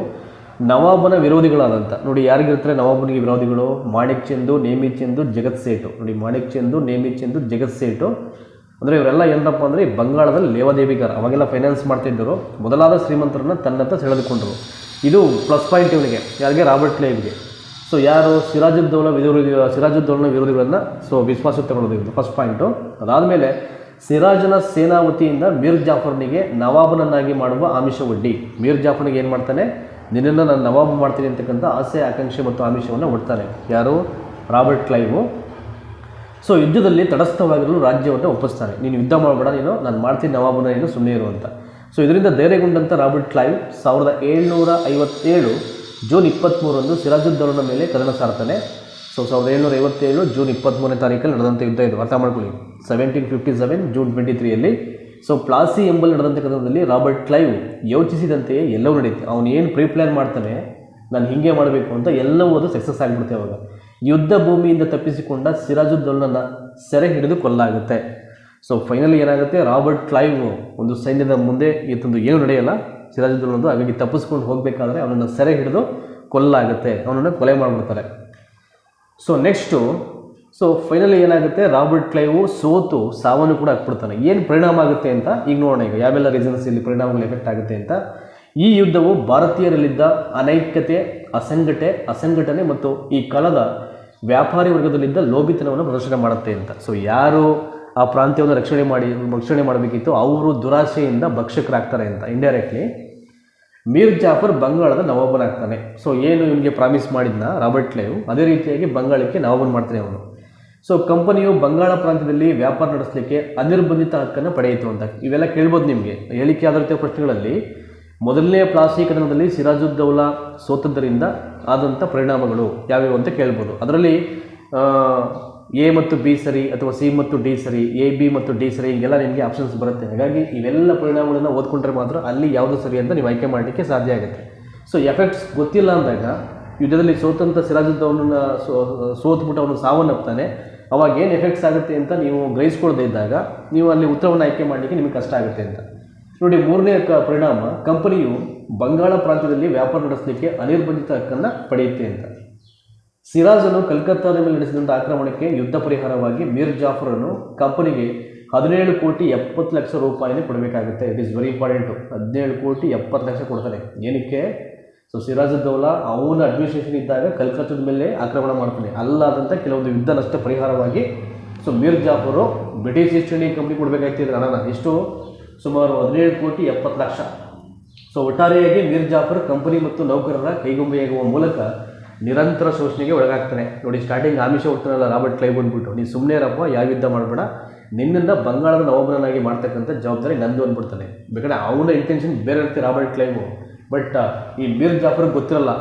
Speaker 1: ನವಾಬನ ವಿರೋಧಿಗಳಾದಂಥ ನೋಡಿ ಯಾರಿಗಿರ್ತಾರೆ ನವಾಬನಿಗೆ ವಿರೋಧಿಗಳು? ಮಾಣಿಕ್ ಚಂದು ನೇಮಿ ಚಂದು ಜಗತ್ ಸೇಟು ನೋಡಿ ಮಾಣಿಕ್ ಚಂದು ನೇಮಿ ಚಂದು ಜಗತ್ ಸೇಟು ಅಂದರೆ ಇವರೆಲ್ಲ ಏನಪ್ಪ ಅಂದರೆ ಬಂಗಾಳದಲ್ಲಿ ಲೇವಾದೇವಿಗಾರ, ಅವಾಗೆಲ್ಲ ಫೈನಾನ್ಸ್ ಮಾಡ್ತಿದ್ದರು ಮೊದಲಾದ ಶ್ರೀಮಂತರನ್ನ ತನ್ನಂತ ಸೆಳೆದುಕೊಂಡರು. ಇದು ಪ್ಲಸ್ ಪಾಯಿಂಟ್ ಇವನಿಗೆ, ಯಾರಿಗೆ? ರಾಬರ್ಟ್ ಕ್ಲೈವ್ಗೆ ಸೊ ಯಾರು? ಸಿರಾಜುದ್ದೌಲ ವಿರೋಧಿ ಸಿರಾಜುದ್ದೌಲನ ವಿರೋಧಿಗಳನ್ನು ಸೊ ವಿಶ್ವಾಸ ತಗೊಳ್ಳೋದು ಫಸ್ಟ್ ಪಾಯಿಂಟು ಅದಾದಮೇಲೆ, ಸಿರಾಜನ ಸೇನಾವತಿಯಿಂದ ಮೀರ್ ಜಾಫರ್ನಿಗೆ ನವಾಬನನ್ನಾಗಿ ಮಾಡುವ ಆಮಿಷ ಒಡ್ಡಿ. ಮೀರ್ ಜಾಫರ್ನಿಗೆ ಏನು ಮಾಡ್ತಾನೆ? ನಿನ್ನನ್ನು ನಾನು ನವಾಬ್ ಮಾಡ್ತೀನಿ ಅಂತಕ್ಕಂಥ ಆಸೆ, ಆಕಾಂಕ್ಷೆ ಮತ್ತು ಆಮಿಷವನ್ನು ಒಡ್ತಾನೆ. ಯಾರು? ರಾಬರ್ಟ್ ಕ್ಲೈವು ಸೊ ಯುದ್ಧದಲ್ಲಿ ತಟಸ್ಥವಾಗಿರಲು ರಾಜ್ಯವನ್ನು ಒಪ್ಪಿಸ್ತಾನೆ ನೀನು ಯುದ್ಧ ಮಾಡಬೇಡ, ನೀನು ನಾನು ಮಾಡ್ತೀನಿ ನವಾಬನ ಏನು ಸುಮ್ಮನೆ ಇರು ಅಂತ. ಸೊ ಇದರಿಂದ ಧೈರ್ಯಗೊಂಡಂಥ ರಾಬರ್ಟ್ ಕ್ಲೈವ್ ಸಾವಿರದ ಏಳ್ನೂರ ಐವತ್ತೇಳು ಜೂನ್ ಇಪ್ಪತ್ತ್ಮೂರರಂದು ಸಿರಾಜುದ್ದೌಲನ ಮೇಲೆ ಕದನ ಸಾರ್ತಾನೆ. ಸೊ ಸಾವಿರದ ಏಳ್ನೂರ ಐವತ್ತೇಳು ಜೂನ್ ಇಪ್ಪತ್ತ್ಮೂರನೇ ತಾರೀಕಲ್ಲಿ ನಡೆದಂಥ ಯುದ್ಧ ಇದು. ಅರ್ಥ ಮಾಡ್ಕೊಳ್ಳಿ. Seventeen fifty seven June twenty ತ್ರೀಯಲ್ಲಿ so Plassey ಎಂಬಲ್ಲಿ ನಡೆದಂಥ ಕದನದಲ್ಲಿ ರಾಬರ್ಟ್ ಕ್ಲೈವ್ ಯೋಚಿಸಿದಂತೆಯೇ ಎಲ್ಲವೂ ನಡೆಯುತ್ತೆ ಅವನು ಏನು ಪ್ರೀ ಪ್ಲ್ಯಾನ್ ಮಾಡ್ತಾನೆ, ನಾನು ಹೀಗೆ ಮಾಡಬೇಕು ಅಂತ ಎಲ್ಲವೂ ಅದು ಸಕ್ಸಸ್ ಆಗಿಬಿಡುತ್ತೆ ಅವಾಗ. ಯುದ್ಧ ಭೂಮಿಯಿಂದ ತಪ್ಪಿಸಿಕೊಂಡ ಸಿರಾಜುದ್ದೌಲನ ಸೆರೆ ಹಿಡಿದು ಕೊಲ್ಲಾಗುತ್ತೆ. ಸೊ ಫೈನಲಿ ಏನಾಗುತ್ತೆ? ರಾಬರ್ಟ್ ಕ್ಲೈವ್ ಒಂದು ಸೈನ್ಯದ ಮುಂದೆ ಇವತ್ತೊಂದು ಏನು ನಡೆಯಲ್ಲ? ಸಿರಾಜುದ್ದೌಲನದು ಹಾಗಾಗಿ ತಪ್ಪಿಸ್ಕೊಂಡು ಹೋಗಬೇಕಾದ್ರೆ ಅವನನ್ನು ಸೆರೆ ಹಿಡಿದು ಕೊಲ್ಲಾಗುತ್ತೆ. ಅವನನ್ನು ಕೊಲೆ ಮಾಡಿಬಿಡ್ತಾರೆ. ಸೊ ನೆಕ್ಸ್ಟು ಸೊ ಫೈನಲಿ ಏನಾಗುತ್ತೆ? ರಾಬರ್ಟ್ ಕ್ಲೈವು ಸೋತು ಸಾವನ್ನು ಕೂಡ ಹಾಕ್ಬಿಡ್ತಾನೆ. ಏನು ಪರಿಣಾಮ ಆಗುತ್ತೆ ಅಂತ ಈಗ ನೋಡೋಣ ಈಗ. ಯಾವೆಲ್ಲ ರೀಸನ್ಸ್ ಇಲ್ಲಿ ಪರಿಣಾಮಗಳು ಎಫೆಕ್ಟ್ ಆಗುತ್ತೆ ಅಂತ. ಈ ಯುದ್ಧವು ಭಾರತೀಯರಲ್ಲಿದ್ದ ಅನೈಕ್ಯತೆ, ಅಸಂಘಟೆ, ಅಸಂಘಟನೆ ಮತ್ತು ಈ ಕಾಲದ ವ್ಯಾಪಾರಿ ವರ್ಗದಲ್ಲಿದ್ದ ಲೋಭಿತನವನ್ನು ಪ್ರದರ್ಶನ ಮಾಡುತ್ತೆ ಅಂತ. ಸೊ ಯಾರು ಆ ಪ್ರಾಂತ್ಯವನ್ನು ರಕ್ಷಣೆ ಮಾಡಿ, ರಕ್ಷಣೆ ಮಾಡಬೇಕಿತ್ತು ಅವರು ದುರಾಶೆಯಿಂದ ಭಕ್ಷಕರಾಗ್ತಾರೆ ಅಂತ. ಇಂಡೈರೆಕ್ಟ್ಲಿ ಮೀರ್ ಜಾಫರ್ ಬಂಗಾಳದ ನವಾಬನಾಗ್ತಾನೆ. ಸೊ ಏನು ಇವನಿಗೆ ಪ್ರಾಮಿಸ್ ಮಾಡಿದ್ನ? ರಾಬರ್ಟ್ ಲೇವ್. ಅದೇ ರೀತಿಯಾಗಿ ಬಂಗಾಳಕ್ಕೆ ನವಾಬನ್ ಮಾಡ್ತಾನೆ ಅವನು. ಸೊ ಕಂಪನಿಯು ಬಂಗಾಳ ಪ್ರಾಂತ್ಯದಲ್ಲಿ ವ್ಯಾಪಾರ ನಡೆಸಲಿಕ್ಕೆ ಅನಿರ್ಬಂಧಿತ ಹಕ್ಕನ್ನು ಪಡೆಯಿತು ಅಂತ. ಇವೆಲ್ಲ ಕೇಳ್ಬೋದು ನಿಮಗೆ. ಹೇಳಿಕೆ ಆಧಾರಿತ ಪ್ರಶ್ನೆಗಳಲ್ಲಿ ಮೊದಲನೇ ಪ್ಲಾಸಿ ಕದನದಲ್ಲಿ ಸಿರಾಜುದ್ದೌಲ ಸೋತದ್ದರಿಂದ ಆದಂಥ ಪರಿಣಾಮಗಳು ಯಾವ್ಯಾವು ಅಂತ ಕೇಳ್ಬೋದು. ಅದರಲ್ಲಿ ಎ ಮತ್ತು ಬಿ ಸರಿ ಅಥವಾ ಸಿ ಮತ್ತು ಡಿ ಸರಿ ಎ ಬಿ ಮತ್ತು ಡಿ ಸರಿ ಹಿಂಗೆಲ್ಲ ನಿಮಗೆ ಆಪ್ಷನ್ಸ್ ಬರುತ್ತೆ. ಹಾಗಾಗಿ ಇವೆಲ್ಲ ಪರಿಣಾಮಗಳನ್ನು ಓದ್ಕೊಂಡ್ರೆ ಮಾತ್ರ ಅಲ್ಲಿ ಯಾವುದು ಸರಿ ಅಂತ ನೀವು ಆಯ್ಕೆ ಮಾಡಲಿಕ್ಕೆ ಸಾಧ್ಯ ಆಗುತ್ತೆ. ಸೊ ಎಫೆಕ್ಟ್ಸ್ ಗೊತ್ತಿಲ್ಲ ಅಂದಾಗ ಯುದ್ಧದಲ್ಲಿ ಸೋತಂಥ ಸಿರಾಜುದ್ದವನನ್ನು ಸೋ ಸೋತ್ಬಿಟ್ಟು ಅವನು ಸಾವನ್ನಪ್ತಾನೆ. ಅವಾಗ ಏನು ಎಫೆಕ್ಟ್ಸ್ ಆಗುತ್ತೆ ಅಂತ ನೀವು ಗ್ರಹಿಸ್ಕೊಳ್ದೇ ಇದ್ದಾಗ ನೀವು ಅಲ್ಲಿ ಉತ್ತರವನ್ನು ಆಯ್ಕೆ ಮಾಡಲಿಕ್ಕೆ ನಿಮಗೆ ಕಷ್ಟ ಆಗುತ್ತೆ ಅಂತ. ನೋಡಿ, ಮೂರನೇ ಪರಿಣಾಮ, ಕಂಪನಿಯು ಬಂಗಾಳ ಪ್ರಾಂತ್ಯದಲ್ಲಿ ವ್ಯಾಪಾರ ನಡೆಸಲಿಕ್ಕೆ ಅನಿರ್ಬಂಧಿತ ಹಕ್ಕನ್ನು ಪಡೆಯುತ್ತೆ ಅಂತ. ಸಿರಾಜನು ಕಲ್ಕತ್ತಾದ ಮೇಲೆ ನಡೆಸಿದಂಥ ಆಕ್ರಮಣಕ್ಕೆ ಯುದ್ಧ ಪರಿಹಾರವಾಗಿ ಮೀರ್ ಜಾಫರನ್ನು ಕಂಪನಿಗೆ ಹದಿನೇಳು ಕೋಟಿ ಎಪ್ಪತ್ತು ಲಕ್ಷ ರೂಪಾಯಿನೇ ಕೊಡಬೇಕಾಗುತ್ತೆ. ಇಟ್ ಈಸ್ ವೆರಿ ಇಂಪಾರ್ಟೆಂಟು ಹದಿನೇಳು ಕೋಟಿ ಎಪ್ಪತ್ತು ಲಕ್ಷ ಕೊಡ್ತಾನೆ ಏನಕ್ಕೆ? ಸೊ ಸಿರಾಜುದ್ದೌಲಾ ಅವನ ಅಡ್ಮಿನಿಸ್ಟ್ರೇಷನ್ ಇದ್ದಾಗ ಕಲ್ಕತ್ತಾದ ಮೇಲೆ ಆಕ್ರಮಣ ಮಾಡ್ತಾನೆ. ಅಲ್ಲಾದಂಥ ಕೆಲವೊಂದು ಯುದ್ಧ ನಷ್ಟ ಪರಿಹಾರವಾಗಿ. So Mir Jafar British East India company ಕೊಡಬೇಕಾಗ್ತಿದ್ರೆ ಹಣನ ಎಷ್ಟು? ಸುಮಾರು ಹದಿನೇಳು ಕೋಟಿ ಎಪ್ಪತ್ತು ಲಕ್ಷ. ಸೊ ಒಟ್ಟಾರೆಯಾಗಿ ಮೀರ್ ಜಾಫರ್ ಕಂಪನಿ ಮತ್ತು ನೌಕರರ ಕೈಗೊಂಬೆಯಾಗುವ ಮೂಲಕ ನಿರಂತರ ಶೋಷಣೆಗೆ ಒಳಗಾಗ್ತಾನೆ. ನೋಡಿ ಸ್ಟಾರ್ಟಿಂಗ್ ಆಮಿಷ ಹುಟ್ಟನಲ್ಲ ರಾಬರ್ಟ್ ಕ್ಲೈವ್ ಬಂದ್ಬಿಟ್ಟು ನೀನು ಸುಮ್ಮನೆ ರಪ್ಪ ಯಾವ ಯುದ್ಧ ಮಾಡಬೇಡ. ನಿನ್ನನ್ನು ಬಂಗಾಳದ ನವೋಬರನಾಗಿ ಮಾಡ್ತಕ್ಕಂಥ ಜವಾಬ್ದಾರಿ ನಂದು ಅಂದ್ಬಿಡ್ತಾನೆ. ಬೇಕಾದ್ರೆ ಅವನ ಇಂಟೆನ್ಷನ್ ಬೇರೆ ಇರ್ತೀವಿ ರಾಬರ್ಟ್ ಕ್ಲೈವು. ಬಟ್ ಈ ಮೀರ್ ಜಾಫರ್ಗೆ ಗೊತ್ತಿರಲ್ಲ.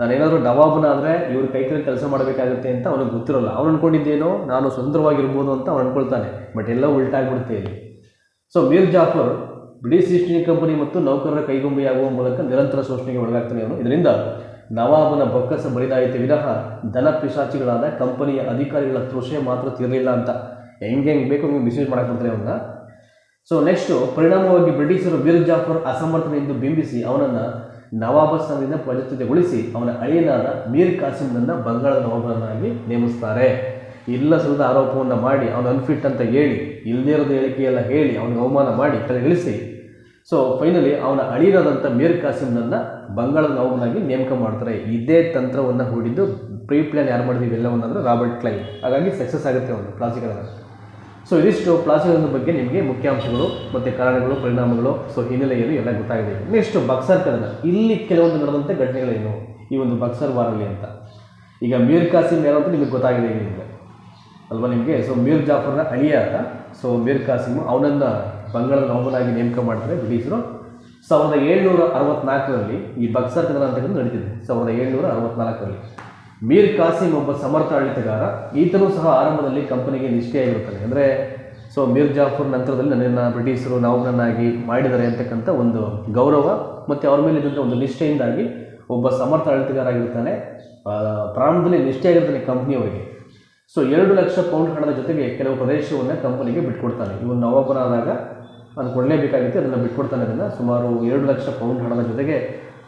Speaker 1: ನಾನೇನಾದರೂ ನವಾಬನ ಆದರೆ ಇವ್ರ ಕೈ ಕೆಲಸ ಮಾಡಬೇಕಾಗುತ್ತೆ ಅಂತ ಅವನಿಗೆ ಗೊತ್ತಿರಲ್ಲ. ಅವನು ಅನ್ಕೊಂಡಿದ್ದೇನೋ, ನಾನು ಸುಂದರವಾಗಿರ್ಬೋದು ಅಂತ ಅವ್ನು ಅನ್ಕೊಳ್ತಾನೆ. ಬಟ್ ಎಲ್ಲ ಉಲ್ಟಾಗ್ಬಿಡುತ್ತೆ so Mir Jafar British East India company ಮತ್ತು ನೌಕರರ ಕೈಗೊಂಬೆಯಾಗುವ ಮೂಲಕ ನಿರಂತರ ಶೋಷಣೆಗೆ ಒಳಗಾಗ್ತಾನೆ ಅವನು. ಇದರಿಂದ ನವಾಬನ ಬೊಕ್ಕಸ ಬರಿದಾಯಿತೆ ವಿನಃ ದನ ಪಿಶಾಚಿಗಳಾದ ಕಂಪನಿಯ ಅಧಿಕಾರಿಗಳ ತೃಷೆ ಮಾತ್ರ ತೀರಲಿಲ್ಲ ಅಂತ. ಹೆಂಗೆ ಹೆಂಗೆ ಬೇಕು ಹಂಗೆ ಮಿಸ್ಯೂಸ್ ಮಾಡಕ್ಕೆ ಬಿಡ್ತಾರೆ ಅವನ್ನ ಸೊ ನೆಕ್ಸ್ಟು ಪರಿಣಾಮವಾಗಿ ಬ್ರಿಟಿಷರು ಮೀರ್ ಜಾಫರ್ ಅಸಮರ್ಥನೆಂದು ಬಿಂಬಿಸಿ ಅವನನ್ನು ನವಾಬ ಸ್ಥಾನದಿಂದ ಪದಚ್ಯುತಗೊಳಿಸಿ ಅವನ ಅಳಿಯನಾದ ಮೀರ್ ಕಾಸಿಂನನ್ನು ಬಂಗಾಳದ ನವಾಬನನ್ನಾಗಿ ನೇಮಿಸ್ತಾರೆ. ಇಲ್ಲ ಸಲ್ಲದ ಆರೋಪವನ್ನು ಮಾಡಿ, ಅವನು ಅನ್ಫಿಟ್ ಅಂತ ಹೇಳಿ ಇಲ್ಲದೇ ಇರೋದು ಹೇಳಿಕೆಯೆಲ್ಲ ಹೇಳಿ, ಅವನಿಗೆ ಅವಮಾನ ಮಾಡಿ ಕೆಳಗಿಳಿಸಿ ಸೊ ಫೈನಲಿ ಅವನ ಅಳಿರಾದಂಥ ಮೀರ್ ಕಾಸಿಮ್ನನ್ನು ಬಂಗಾಳದ ನವಾಬನಾಗಿ ನೇಮಕ ಮಾಡ್ತಾರೆ. ಇದೇ ತಂತ್ರವನ್ನು ಹೂಡಿದ್ದು ಪ್ರೀ ಪ್ಲ್ಯಾನ್ ಯಾರು ಮಾಡಿದ್ವಿ ಇವೆಲ್ಲವನ್ನಂದ್ರೆ ರಾಬರ್ಟ್ ಕ್ಲೈನ್. ಹಾಗಾಗಿ ಸಕ್ಸಸ್ ಆಗುತ್ತೆ ಅವನು ಪ್ಲಾಸಿಕಲ್ ಸೊ ಇದಿಷ್ಟು ಪ್ಲಾಸಿಕಲ್ ಬಗ್ಗೆ ನಿಮಗೆ ಮುಖ್ಯಾಂಶಗಳು ಮತ್ತು ಕಾರಣಗಳು, ಪರಿಣಾಮಗಳು ಸೊ ಹಿನ್ನೆಲೆಯಲ್ಲಿ ಎಲ್ಲ ಗೊತ್ತಾಗಿದೆ. ನೆಕ್ಸ್ಟ್ ಬಕ್ಸರ್ ಕದನ. ಇಲ್ಲಿ ಕೆಲವೊಂದು ನಡೆದಂಥ ಘಟನೆಗಳೇನು? ಈ ಒಂದು ಬಕ್ಸರ್ ವಾರಲ್ಲಿ ಅಂತ. ಈಗ ಮೀರ್ ಕಾಸಿಮ್ ಯಾರು ಅಂತ ನಿಮಗೆ ಗೊತ್ತಾಗಿದೆ ಈಗ ನಿಮಗೆ. ಅಲ್ವಾ ನಿಮಗೆ? ಸೊ ಮೀರ್ ಜಾಫರ್ನ ಅಳಿಯ ಆತ. ಸೊ ಮೀರ್ ಕಾಸಿಮ್ ಅವನನ್ನು ಬಂಗಾಳದ ನವಾಬನಾಗಿ ನೇಮಕ ಮಾಡ್ತಾರೆ ಬ್ರಿಟಿಷರು. ಸಾವಿರದ ಏಳ್ನೂರ ಅರವತ್ನಾಲ್ಕರಲ್ಲಿ ಈ ಬಕ್ಸರ್ ಕದನ ಅಂತಕ್ಕಂಥ ನಡೀತಿದೆ. ಸಾವಿರದ ಏಳ್ನೂರ ಅರವತ್ನಾಲ್ಕರಲ್ಲಿ ಮೀರ್ ಕಾಸಿಮ್ ಒಬ್ಬ ಸಮರ್ಥ ಆಡಳಿತಗಾರ. ಈತನೂ ಸಹ ಆರಂಭದಲ್ಲಿ ಕಂಪನಿಗೆ ನಿಷ್ಠೆಯಾಗಿರ್ತಾನೆ ಅಂದರೆ ಸೊ ಮೀರ್ ಜಾಫರ್ ನಂತರದಲ್ಲಿ ನನ್ನನ್ನು ಬ್ರಿಟಿಷರು ನವಮನನ್ನಾಗಿ ಮಾಡಿದ್ದಾರೆ ಅಂತಕ್ಕಂಥ ಒಂದು ಗೌರವ ಮತ್ತು ಅವ್ರ ಮೇಲೆ ಇದ್ದಂಥ ಒಂದು ನಿಷ್ಠೆಯಿಂದಾಗಿ ಒಬ್ಬ ಸಮರ್ಥ ಆಡಳಿತಗಾರ ಆಗಿರ್ತಾನೆ ಪ್ರಾರಂಭದಲ್ಲಿ ನಿಷ್ಠೆ ನಿಷ್ಠೆಯಾಗಿರ್ತಾನೆ ಕಂಪ್ನಿಯವರಿಗೆ. ಸೊ ಎರಡು ಲಕ್ಷ ಪೌಂಡ್ ಹಣದ ಜೊತೆಗೆ ಕೆಲವು ಪ್ರದೇಶವನ್ನು ಕಂಪನಿಗೆ ಬಿಟ್ಕೊಡ್ತಾನೆ. ಇವನು ನವಾಬನಾದಾಗ ಅದು ಕೊಡಲೇಬೇಕಾಗುತ್ತೆ ಅದನ್ನು ಬಿಟ್ಕೊಡ್ತಾನೆ ಅದನ್ನು. ಸುಮಾರು ಎರಡು ಲಕ್ಷ ಪೌಂಡ್ ಹಣದ ಜೊತೆಗೆ